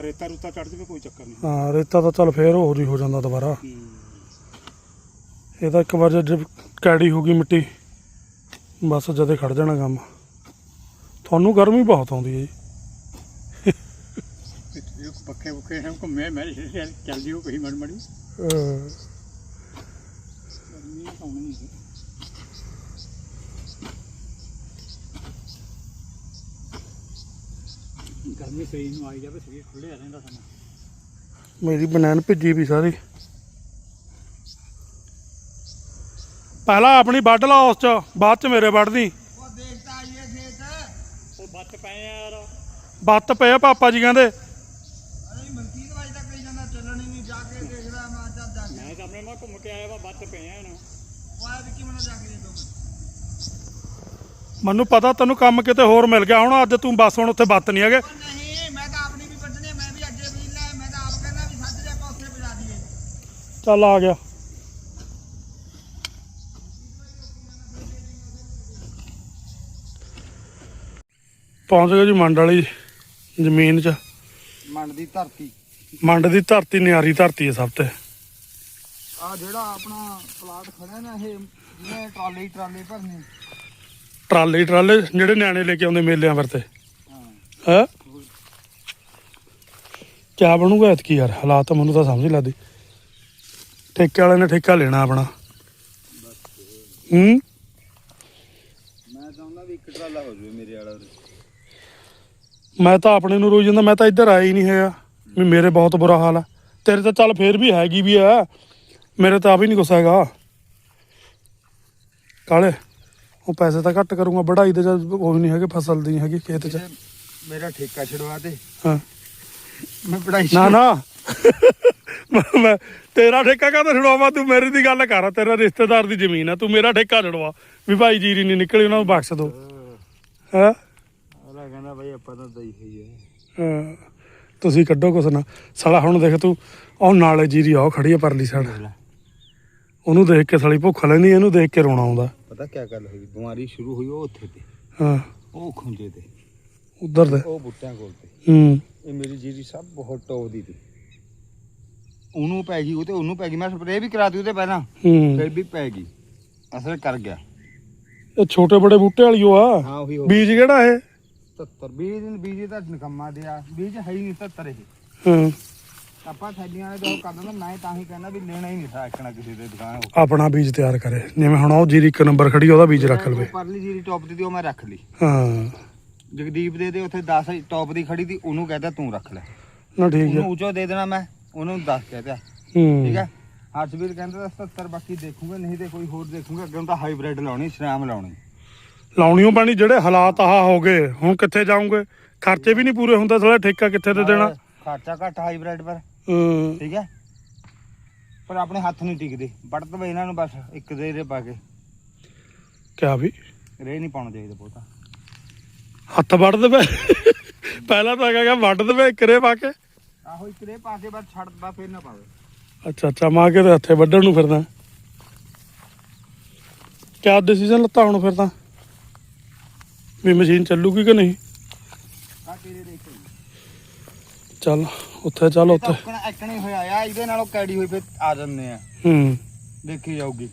ਰੇਤਾ ਰੂਤਾ ਚੜ ਜਾਵੇ ਕੋਈ ਚੱਕਰ ਨਹੀਂ। ਹਾਂ ਰੇਤਾ ਤਾਂ ਚੱਲ ਫੇਰ ਹੋਰ ਹੀ ਹੋ ਜਾਂਦਾ ਦੁਬਾਰਾ। ਹੂੰ। ਇਹ ਤਾਂ ਇੱਕ ਵਾਰ ਜਦ ਕੈੜੀ ਹੋ ਗਈ ਮਿੱਟੀ ਬਸ ਜਦੇ ਖੜ ਜਾਣਾ ਕੰਮ। ਤੁਹਾਨੂੰ ਗਰਮੀ ਬਹੁਤ ਆਉਂਦੀ ਹੈ ਜੀ। ਪੱਕੇ ਪੁੱਕੇ ਹਮ ਮੈਂ ਕਹੀਂ ਮੜ ਮੜੀ। ਗਰਮੀ ਆਉਣੀ ਨਹੀਂ। ਸੀ। ਗਰਮੀ ਸਰੀਰ ਨੂੰ ਆਈ ਜਾਵੇ ਸਰੀਰ ਖੁੱਲਿਆ ਰਹਿੰਦਾ ਸਾਨੂੰ ਮੇਰੀ ਬਨੈਣ ਭਿੱਜੀ ਵੀ ਸਾਰੀ। ਪਹਿਲਾਂ ਆਪਣੀ ਵੱਢ ਲਾ ਉਸ ਚ ਬਾਅਦ ਚ ਮੇਰੇ ਵੱਢਦੀ ਉਹ ਬੱਤ ਪਏ ਆ ਯਾਰ ਬੱਤ ਪਏ ਆ ਪਾਪਾ ਜੀ ਕਹਿੰਦੇ ਮੈਂ ਤਾਂ ਆਪਣੇ ਨਾਲ ਘੁੰਮ ਕੇ ਆਇਆ ਵਾ ਬੱਤ ਪਏ ਆ ਨਾ ਮੈਨੂੰ ਪਤਾ ਤੈਨੂੰ ਕੰਮ ਕਿਤੇ ਹੋਰ ਮਿਲ ਗਿਆ ਹੁਣ ਅੱਜ ਤੂੰ ਬਸ ਹੁਣ ਉੱਥੇ ਬੱਤ ਨਹੀਂ ਹੈਗੇ। ਨਹੀਂ ਮੈਂ ਤਾਂ ਆਪਣੀ ਵੀ ਵੱਢਣੀ ਆ, ਮੈਂ ਵੀ ਅੱਗੇ ਵੀ ਲੈ ਮੈਂ ਤਾਂ ਆਪ ਕਹਿੰਦਾ ਵੀ ਸੱਜ ਦੇ ਆਪਾਂ ਉੱਥੇ ਪਜਾ ਦਈਏ। ਚੱਲ ਆ ਗਿਆ। ਪਹੁੰਚ ਗਏ ਜੀ ਮੰਡ ਵਾਲੀ ਜ਼ਮੀਨ 'ਚ। ਮੰਡ ਦੀ ਧਰਤੀ। ਮੰਡ ਦੀ ਧਰਤੀ ਨਿਆਰੀ ਧਰਤੀ ਹੈ ਸਭ ਤੇ। ਆ ਜਿਹੜਾ ਆਪਣਾ ਪਲਾਟ ਖੜਾ ਨਾ ਇਹ ਜਿਹਨੇ ਟਰਾਲੇ ਹੀ ਟਰਾਲੇ ਭਰਨੇ। ਟਰਾਲੇ ਹੀ ਟਰਾਲੇ ਜਿਹੜੇ ਨਿਆਣੇ ਲੈ ਕੇ ਆਉਂਦੇ ਮੇਲਿਆਂ ਵਰਤੇ। ਹਾਂ। ਹੈ? ਕਿਆ ਬਣੂਗਾ ਐਤਕੀ ਯਾਰ? ਹਾਲਾਤ ਮੈਨੂੰ ਤਾਂ ਸਮਝ ਲੱਗਦੀ। ਠੇਕੇ ਵਾਲੇ ਨੇ ਠੇਕਾ ਲੈਣਾ ਆਪਣਾ। ਹੂੰ? ਮੈਂ ਚਾਹੁੰਦਾ ਵੀ ਇੱਕ ਟਰਾਲਾ ਹੋ ਮੈਂ ਤਾਂ ਆਪਣੇ ਨੂੰ ਰੋਈ ਜਾਂਦਾ ਮੈਂ ਤਾਂ ਇੱਧਰ ਆਇਆ ਹੀ ਨਹੀਂ ਹੈਗਾ। ਵੀ ਮੇਰੇ ਬਹੁਤ ਬੁਰਾ ਹਾਲ ਆ। ਤੇਰੇ ਤਾਂ ਚੱਲ ਫੇਰ ਵੀ ਹੈਗੀ ਵੀ ਆ। ਮੇਰੇ ਤਾਂ ਆ ਵੀ ਨਹੀਂ ਕੁਛ ਹੈਗਾ। ਕਾਲੇ ਉਹ ਪੈਸੇ ਤਾਂ ਘੱਟ ਕਰੂੰਗਾ ਵਢਾਈ ਦੇ ਜਦ ਉਹ ਨਹੀਂ ਹੈਗੇ ਫਸਲ ਦੀ ਹੈਗੀ ਖੇਤ 'ਚ। ਮੇਰਾ ਠੇਕਾ ਛਡਵਾ ਦੇ। ਹਾਂ। ਮੈਂ ਪੜਾਈ ਨਾ ਨਾ। ਮੈਂ- ਮੈਂ ਤੇਰਾ ਠੇਕਾ ਕਾਹਦਾ ਛਡਵਾਵਾ? ਤੂੰ ਮੇਰੀ ਦੀ ਗੱਲ ਕਰ। ਤੇਰਾ ਰਿਸ਼ਤੇਦਾਰ ਦੀ ਜ਼ਮੀਨ ਆ। ਤੂੰ ਮੇਰਾ ਠੇਕਾ ਛਡਵਾ। ਵੀ ਭਾਈ ਜੀਰੀ ਨਹੀਂ ਨਿਕਲੀ ਉਹਨਾਂ ਨੂੰ ਬਖਸ਼ ਦੋ। ਹੈ? ਅਗਲਾ ਕਹਿੰਦਾ ਬਈ ਆਪਾਂ ਤਾਂ ਦਈ ਹੋਈ ਹੈ ਤੁਸੀਂ ਕੱਢੋ ਕੁਛ ਨਾ। ਸਾਲਾ ਹੁਣ ਦੇਖ ਤੂੰ ਉਹ ਨਾਲੇ ਜੀਰੀ ਆ ਉਹ ਖੜੀ ਆ ਪਰਲੀ ਸਾਈਡ ਉਹਨੂੰ ਦੇਖ ਕੇ ਸਾਲੀ ਭੁੱਖ ਲੈਂਦੀ ਇਹਨੂੰ ਦੇਖ ਕੇ ਰੋਣਾ ਆਉਂਦਾ। ਪਤਾ ਕੀ ਗੱਲ ਹੋਈ? ਬਿਮਾਰੀ ਸ਼ੁਰੂ ਹੋਈ ਉਹ ਉੱਥੇ ਤੇ। ਹਾਂ। ਉਹ ਖੁੰਝੇ ਤੇ। ਉਧਰ ਦੇ ਉਹ ਬੁੱਟਿਆਂ ਕੋਲ ਤੇ। ਹੂੰ। ਇਹ ਮੇਰੀ ਜੀਰੀ ਸਭ ਬਹੁਤ ਟੌਪ ਦੀ ਤੀ। ਉਹਨੂੰ ਪੈ ਗਈ ਉਹ ਤੇ ਉਹਨੂੰ ਪੈ ਗਈ। ਮੈਂ ਸਪਰੇਅ ਵੀ ਕਰਾਤੀ ਉਹਦੇ ਪਹਿਲਾਂ। ਹੂੰ। ਫਿਰ ਵੀ ਪੈ ਗਈ। ਅਸਰ ਕਰ ਗਿਆ। ਇਹ ਛੋਟੇ ਬੜੇ ਬੂਟੇ ਵਾਲੀ ਓ ਆ। ਹਾਂ ਉਹੀ ਹੋ ਬੀਜ ਕਿਹੜਾ ਇਹ? 70 20 ਦਿਨ ਬੀਜ ਤਾਂ ਨਕਮਾ ਦਿਆ ਬੀਜ ਹੈ ਹੀ ਨਹੀਂ 70 ਇਹ। ਹਾਂ। ਆਪਾਂ ਥੈਲੀਆਂ ਵਾਲੇ ਦੋ ਕਰ ਦਿੰਦਾ ਮੈਂ ਤਾਂ ਹੀ ਕਹਿੰਦਾ ਵੀ ਲੈਣਾ ਹੀ ਨਹੀਂ ਇੱਕਣਾ ਕਿਸੇ ਦੇ ਦੁਕਾਨ ਆਪਣਾ ਬੀਜ ਤਿਆਰ ਕਰੇ। ਜਿਵੇਂ ਹੁਣ ਉਹ ਜੀਰੀ ਇੱਕ ਨੰਬਰ ਖੜੀ ਆ, ਉਹਦਾ ਬੀਜ ਰੱਖ ਲਵੇ। ਪਰਲੀ ਜੀਰੀ ਟੌਪ ਦੀ ਤੀ ਉਹ ਮੈਂ ਰੱਖ ਲਈ। ਹਾਂ। ਜਗਦੀਪ ਦੇ ਦੇ ਉੱਥੇ 10 ਟੌਪ ਦੀ ਖੜੀ ਤੀ ਉਹਨੂੰ ਕਹਿੰਦਾ ਤੂੰ ਰੱਖ ਲੈ। ਨਾ ਠੀਕ ਹੈ। ਉਹਨੂੰ ਉੱਚੋ ਦੇ ਦੇਣਾ ਮੈਂ ਉਹਨੂੰ 10 ਕਹਿ ਠੀਕ ਹੂੰ? ਹੈ ਹਰਸ਼ਵੀਰ ਕਹਿੰਦਾ ਤਾਂ 70 ਬਾਕੀ ਦੇਖੂਗਾ ਨਹੀਂ ਤੇ ਕੋਈ ਹੋਰ ਦੇਖੂਗਾ। ਅੱਗੇ ਨੂੰ ਤਾਂ ਹਾਈਬ੍ਰਿਡ ਲਾਉਣੀ ਸ਼ਰਾਮ ਲਾਉਣੀ। ਲਾਉਣੀਓ ਪੈਣੀ ਜਿਹੜੇ ਹਾਲਾਤ ਆਹ ਹੋ ਗਏ ਹੁਣ ਕਿੱਥੇ ਜਾਉਂਗੇ ਖਰਚੇ ਵੀ ਨਹੀਂ ਪੂਰੇ ਹੁੰਦੇ ਸਾਲਾ ਠੇਕਾ ਕਿੱਥੇ ਤੇ ਦੇਣਾ? ਖਰਚਾ ਘੱਟ ਹਾਈਬ੍ਰਿਡ ਪਰ। ਹੂੰ। ਠੀਕ ਹੈ? ਪਰ ਆਪਣੇ ਹੱਥ ਨਹੀਂ ਟਿਕਦੇ। ਵੱਢ ਦਵੇ ਇਹਨਾਂ ਨੂੰ ਬਸ ਇੱਕ ਦੇ ਰੇ ਪਾ ਕੇ। ਕਿਆ ਵੀ? ਰੇ ਨਹੀਂ ਪਾਉਣਾ ਚਾਹੀਦਾ ਬਹੁਤਾ। ਹੱਥ ਵੱਢ ਦੇਵੇ? ਪਹਿਲਾਂ ਤਾਂ ਕਹਾਂਗਾ ਵੱਢ ਦੇਵੇ ਕਰੇ ਪਾ ਕੇ? ਆਹੋ ਇੱਕ ਰੇ ਪਾ ਕੇ ਬਸ ਛੱਡ ਦਾ ਫੇਰ ਨਾ ਪਾਵੇ। ਅੱਛਾ ਅੱਛਾ ਮਾਂ ਕੇ ਤੇ ਹੱਥੇ ਵੱਢਣ ਨੂੰ ਫਿਰਦਾ। ਕਿਆ ਡਿਸੀਜਨ ਲੱਤਾ ਹੁਣ ਫਿਰ ਤਾਂ? ਵੀ ਮਸ਼ੀਨ ਚੱਲੂਗੀ ਕਿ ਨਹੀਂ? ਚੱਲ ਉੱਥੇ ਚੱਲ ਉੱਥੇ। ਐਕਣੇ ਹੋਇਆ ਆ ਇਹਦੇ ਨਾਲੋਂ ਕੈੜੀ ਹੋਈ ਫੇਰ ਆ ਜਾਂਦੇ ਆ। ਹੂੰ। ਦੇਖੀ ਜਾਊਗੀ।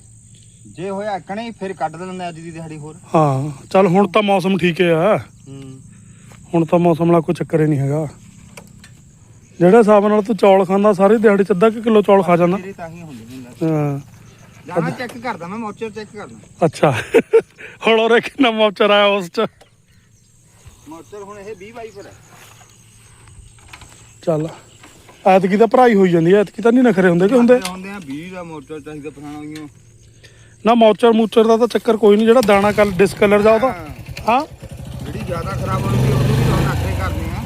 ਜੇ ਹੋਇਆ ਐਕਣੇ ਫਿਰ ਕੱਢ ਦਿੰਦੇ ਅੱਜ ਦੀ ਦਿਹਾੜੀ ਹੋਰ। ਹਾਂ ਚੱਲ ਹੁਣ ਤਾਂ ਮੌਸਮ ਠੀਕ ਆ। ਹੂੰ। ਹੁਣ ਤਾਂ ਮੌਸਮ ਨਾਲ ਕੋਈ ਚੱਕਰ ਹੀ ਨਹੀਂ ਹੈਗਾ। ਜਿਹੜੇ ਹਿਸਾਬ ਨਾਲ ਤੂੰ ਚੌਲ ਖਾਂਦਾ ਸਾਰੀ ਦਿਹਾੜੀ ਚ ਅੱਧਾ ਕੁ ਕਿਲੋ ਚੌਲ ਖਾ ਜਾਂਦਾ। ਹੀ। ਜਾਣਾ ਚੈੱਕ ਕਰਦਾ ਮੈਂ ਮੋਚਰ ਚੈੱਕ ਕਰਦਾ। ਅੱਛਾ। ਹੁਣ ਉਹਰੇ ਕਿੰਨਾ ਮੌਚਰ ਆਇਆ ਉਸ ਚ? ਮੋਚਰ ਹੁਣ ਇਹ 20 ਬਾਈ ਪਰ ਹੈ। ਚੱਲ। ਐਤਕੀ ਤਾਂ ਭਰਾਈ ਹੋਈ ਜਾਂਦੀ ਐ ਐਤਕੀ ਤਾਂ ਨਹੀਂ ਨਖਰੇ ਹੁੰਦੇ ਕਿ ਹੁੰਦੇ? ਹੁੰਦੇ ਆ 20 ਦਾ ਮੋਚਰ ਚਾਹੀਦਾ ਨਾ ਮੌਚਰ ਮੂਚਰ ਦਾ ਤਾਂ ਚੱਕਰ ਕੋਈ ਨਹੀਂ ਜਿਹੜਾ ਦਾਣਾ ਕਲ ਡਿਸਕਲਰ ਜਾ ਉਹਦਾ। ਹਾਂ। ਜਿਹੜੀ ਜ਼ਿਆਦਾ ਖਰਾਬ ਹੋਣੀ ਉਹਨੂੰ ਵੀ ਨਖਰੇ ਕਰਨੇ ਆ।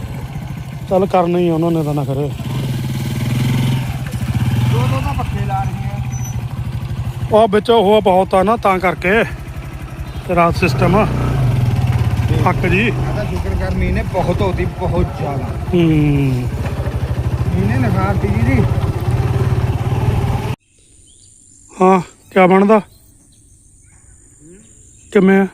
ਚੱਲ ਕਰਨਾ ਹੀ ਉਹਨਾਂ ਨੇ ਤਾਂ ਨਖਰੇ ਦੋ ਦੋ ਤਾਂ ਪੱਖੇ ਲਾ ਰਹੀਆਂ ਉਹ ਵਿੱਚ ਉਹ ਬਹੁਤ ਆ ਨਾ ਤਾਂ ਕਰਕੇ ਰਾਤ ਸਿਸਟਮ ਹੱਕ ਜੀ। ਆਦਾ ਸ਼ੁਕਰ ਕਰ ਮਹੀਨੇ ਬਹੁਤ ਹੋਤੀ ਬਹੁਤ ਜ਼ਿਆਦਾ। ਹੂੰ। ਮਹੀਨੇ ਨਖਾਰਤੀ ਜੀ। ਦੀ ਹਾਂ ਕੀ ਬਣਦਾ? ਕਿਵੇਂ?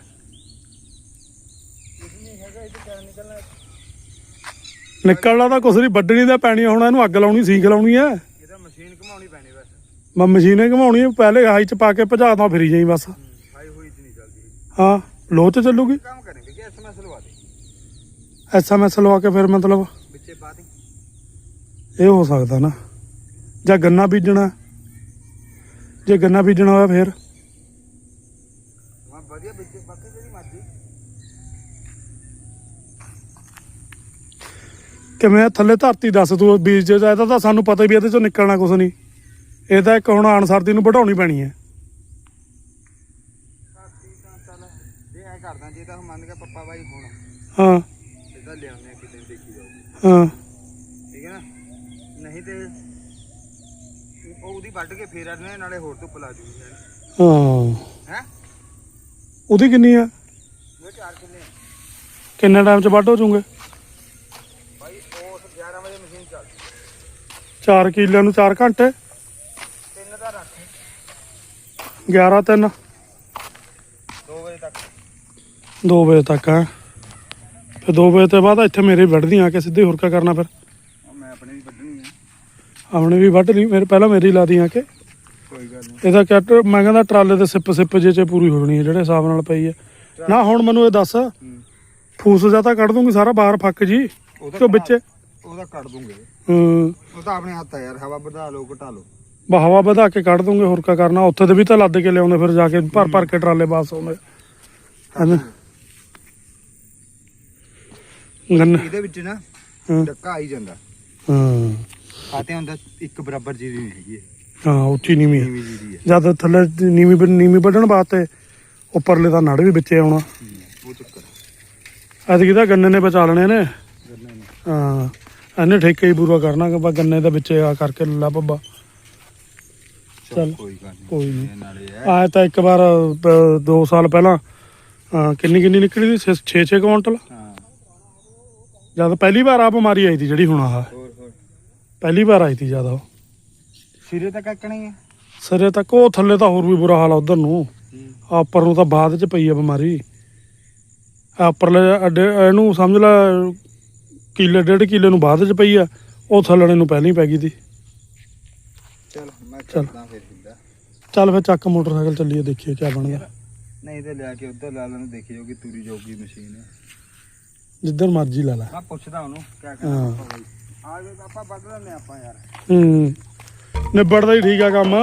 ਨਿਕਲਣਾ ਤਾਂ ਕੁਛ ਨਹੀਂ ਵੱਢਣੀ ਤਾਂ ਪੈਣੀ ਹੁਣ ਇਹਨੂੰ ਅੱਗ ਲਾਉਣੀ ਸੀਖ ਲਾਉਣੀ ਐ ਇਹਦਾ ਮਸ਼ੀਨ ਘਮਾਉਣੀ ਪੈਣੀ ਮੈਂ ਮਸ਼ੀਨੇ ਘਮਾਉਣੀ ਪਹਿਲੇ ਹਾਈ ਚ ਪਾ ਕੇ ਭਜਾਦਾ ਫਿਰੀ ਜਾਈ ਬਸ। ਹਾਈ ਹੋਈ ਚ ਨਹੀਂ ਚੱਲਦੀ। ਹਾਂ ਲੋ ਚ ਚੱਲੂਗੀ? ਕੰਮ ਕਰਾਂਗੇ ਕਿ ਐਸਐਮਐਸ ਲਵਾ ਦੇ? ਐਸਐਮਐਸ ਲਵਾ ਕੇ ਫਿਰ ਮਤਲਬ ਵਿੱਚੇ ਪਾ ਦੇ। ਇਹ ਹੋ ਸਕਦਾ ਨਾ। ਜਾਂ ਗੰਨਾ ਬੀਜਣਾ। ਜੇ ਗੰਨਾ ਬੀਜਣਾ ਹੋਇਆ ਫਿਰ। ਮੈਂ ਵਧੀਆ ਵਿੱਚੇ ਬਾਕੀ ਜਿਹੜੀ ਮਰਜ਼ੀ। ਕਿਵੇਂ? ਥੱਲੇ ਧਰਤੀ ਦੱਸ ਤੂੰ ਬੀਜ ਜੇ ਇਹਦਾ ਤਾਂ ਸਾਨੂੰ ਪਤਾ ਵੀ ਇਹਦੇ ਚੋਂ ਨਿਕਲਣਾ ਕੁਛ ਨਹੀਂ। ਇਹ ਤਾਂ ਇੱਕ ਹੁਣ ਅਨਸਰਦੀ ਨੂੰ ਵਢਾਉਣੀ ਪੈਣੀ ਹੈ। ਧਰਤੀ ਤਾਂ ਚੱਲ ਜੇ ਐ ਕਰਦਾ ਜੇ ਤਾਂ ਮੰਨ ਕੇ ਪੱਪਾ ਬਾਈ ਹੁਣ ਹਾਂ। ਇਹਦਾ ਲਿਆਉਂਦੇ ਆ ਕਿਤੇ ਦੇਖੀ ਜਾਊਗੀ ਹਾਂ। ਠੀਕ ਹੈ। ਨਾ ਨਹੀਂ ਤੇ ਉਹ ਉਹਦੀ ਵੱਢ ਕੇ ਫੇਰ ਆਣੇ ਨਾਲੇ ਹੋਰ ਧੁੱਪ ਲਾ ਜੂਗੀ ਹਾਂ ਹੈ ਉਹਦੀ ਕਿੰਨੀ ਆ? ਉਹ ਚਾਰ ਕਿੱਲੇ ਆ। ਕਿੰਨੇ ਟਾਈਮ ਚ ਵੱਢ ਹੋ ਜੂਗੇ ਬਾਈ ਉਸ 11 ਵਜੇ ਮਸ਼ੀਨ ਚੱਲਦੀ 4 ਕਿੱਲਿਆਂ ਨੂੰ 4 ਘੰਟੇ ਤਿੰਨ ਦਾ ਰੱਖ 11 3 2 ਵਜੇ ਤੱਕ। 2 ਵਜੇ ਤੱਕ ਆ ਫਿਰ 2 ਵਜੇ ਤੋਂ ਬਾਅਦ ਇੱਥੇ ਮੇਰੇ ਵੱਢਦੀਆਂ ਆ ਕੇ ਸਿੱਧੇ ਹੋਰ ਕਿਆ ਕਰਨਾ ਫਿਰ। ਮੈਂ ਆਪਣੇ ਵੀ ਵੱਢਣੀ ਆ। ਆਪਣੇ ਵੀ ਵੱਢ ਲਈ ਮੇਰੇ ਪਹਿਲਾਂ ਮੇਰੀ ਲਾ ਦੀਆਂ ਕਿ। ਕੋਈ ਗੱਲ ਨਹੀਂ। ਇਹਦਾ ਕੱਟ ਮੈਂ ਕਹਿੰਦਾ ਟਰਾਲੇ ਦੇ ਸਿੱਪ ਸਿੱਪ ਜੇ ਚ ਪੂਰੀ ਹੋ ਜਾਣੀ ਹੈ ਜਿਹੜੇ ਹਿਸਾਬ ਨਾਲ ਪਈ ਹੈ ਨਾ ਹੁਣ ਮੈਨੂੰ ਇਹ ਦੱਸ। ਫੂਸ ਜਾਂ ਤਾਂ ਕੱਢ ਦੂੰਗੀ ਸਾਰਾ ਬਾਹਰ ਫੱਕ ਜੀ। ਉਹਦਾ ਕਿਉਂ ਵਿੱਚ। ਉਹਦਾ ਕੱਢ ਦੂੰਗੇ। ਹੂੰ। ਉਹ ਤਾਂ ਆਪਣੇ ਹੱਥ ਆ ਯਾਰ ਹਵਾ ਵਧਾ ਲਓ ਘਟਾ ਲਓ। ਬਹਾਵਾ ਵਧਾ ਕੇ ਕੱਢ ਦੂੰਗੇ ਹੋਰ ਕਿਆ ਕਰਨਾ? ਉੱਥੇ ਤੇ ਵੀ ਤਾਂ ਲੱਦ ਕੇ ਲਿਆਉਂਦੇ ਫਿਰ ਜਾ ਕੇ ਭਰ ਭਰ ਕੇ ਟਰਾਲੇ ਬਾਸ ਆਉਂਦੇ। ਹਨ? ਗੰਨ ਇਹਦੇ ਵਿੱਚ ਨਾ ਡੱਕਾ ਆਈ ਜਾਂਦਾ। ਹਾਂ। ਆਤੇ ਹੁੰਦਾ ਇੱਕ ਬਰਾਬਰ ਜੀਰੀ ਨਹੀਂ ਹੈਗੀ ਹਾਂ ਉੱਚੀ ਨੀਵੀਂ ਹੈ। ਜਦ ਥੱਲੇ ਨੀਵੀਂ ਨੀਵੀਂ ਵੱਢਣ ਵਾਸਤੇ ਉੱਪਰਲੇ ਦਾ ਨੜ ਵੀ ਵਿੱਚੇ ਆਉਣਾ। ਉਹ ਚੱਕਰ ਐਤਕੀ ਤਾਂ ਗੰਨੇ ਨੇ ਬਚਾ ਲੈਣੇ ਨੇ। ਗੰਨੇ ਨੇ। ਹਾਂ। ਇਹਨੇ ਠੇਕੇ ਹੀ ਪੂਰਾ ਕਰਨਾ ਕਿ ਬਾ ਗੰਨੇ ਦੇ ਵਿੱਚ ਆ ਕਰਕੇ ਲੱਲਾ ਬੱਬਾ ਚੱਲ, ਕੋਈ ਗੱਲ ਨਹੀਂ ਕੋਈ ਨਹੀਂ ਇਹ ਨਾਲੇ ਹੈ। ਆਇਆ ਤਾਂ ਇੱਕ ਵਾਰ 2 ਸਾਲ ਪਹਿਲਾਂ। ਅਹ ਕਿੰਨੀ ਕਿੰਨੀ ਨਿਕਲੀ ਸੀ? 6-6 ਕੁਇੰਟਲ ਹਾਂ। ਜਦ ਪਹਿਲੀ ਵਾਰ ਆ ਬਿਮਾਰੀ ਆਈ ਸੀ ਜਿਹੜੀ ਹੁਣ ਆਹ। ਹੋਰ ਹੋਰ। ਪਹਿਲੀ ਵਾਰ ਆਈ ਸੀ ਜ਼ਿਆਦਾ ਸਿਰੇ ਤਾਂ ਕੱਕਣੀ ਹੈ ਸਿਰੇ ਤੱਕ ਉਹ ਥੱਲੇ ਤਾਂ ਹੋਰ ਵੀ ਬੁਰਾ ਹਾਲ ਆ ਉਧਰ ਨੂੰ। ਆ ਉੱਪਰ ਨੂੰ ਤਾਂ ਬਾਅਦ ਚ ਪਈ ਆ ਬਿਮਾਰੀ। ਆ ਉੱਪਰਲੇ ਅੱਡੇ ਇਹਨੂੰ ਸਮਝ ਲੈ ਕਿੱਲੇ ਡੇਢ ਕਿੱਲੇ ਨੂੰ ਬਾਅਦ ਚ ਪਈ ਆ। ਉਹ ਥੱਲੜੇ ਨੂੰ ਪਹਿਲਾਂ ਹੀ ਪੈ ਗਈ ਸੀ। ਚਲ। ਚੱਲ। ਫਿਰ ਸਿੱਧਾ ਚੱਲ ਫਿਰ ਚੱਕ ਮੋਟਰਸਾਈਕਲ ਚੱਲੀਏ ਦੇਖੀਏ ਕੀ ਬਣਦਾ। ਨਹੀਂ ਤੇ ਲਿਆ ਕੇ ਉਧਰ ਲਾ ਲੈਣ ਦੇਖੀ ਜਾਊਗੀ ਤੂਰੀ ਜਾਊਗੀ ਮਸ਼ੀਨ ਜਿੱਧਰ ਮਰਜ਼ੀ ਲੈ ਲੈ। ਮੈਂ ਪੁੱਛਦਾ ਉਹਨੂੰ ਕਿਆ ਹਾਂ। ਆ ਜੇ ਆਪਾਂ ਵੱਢ ਲੈਣੇ ਆਪਾਂ ਯਾਰ। ਹੂੰ। ਨਿਬੜਦਾ ਹੀ ਠੀਕ ਆ ਕੰਮ।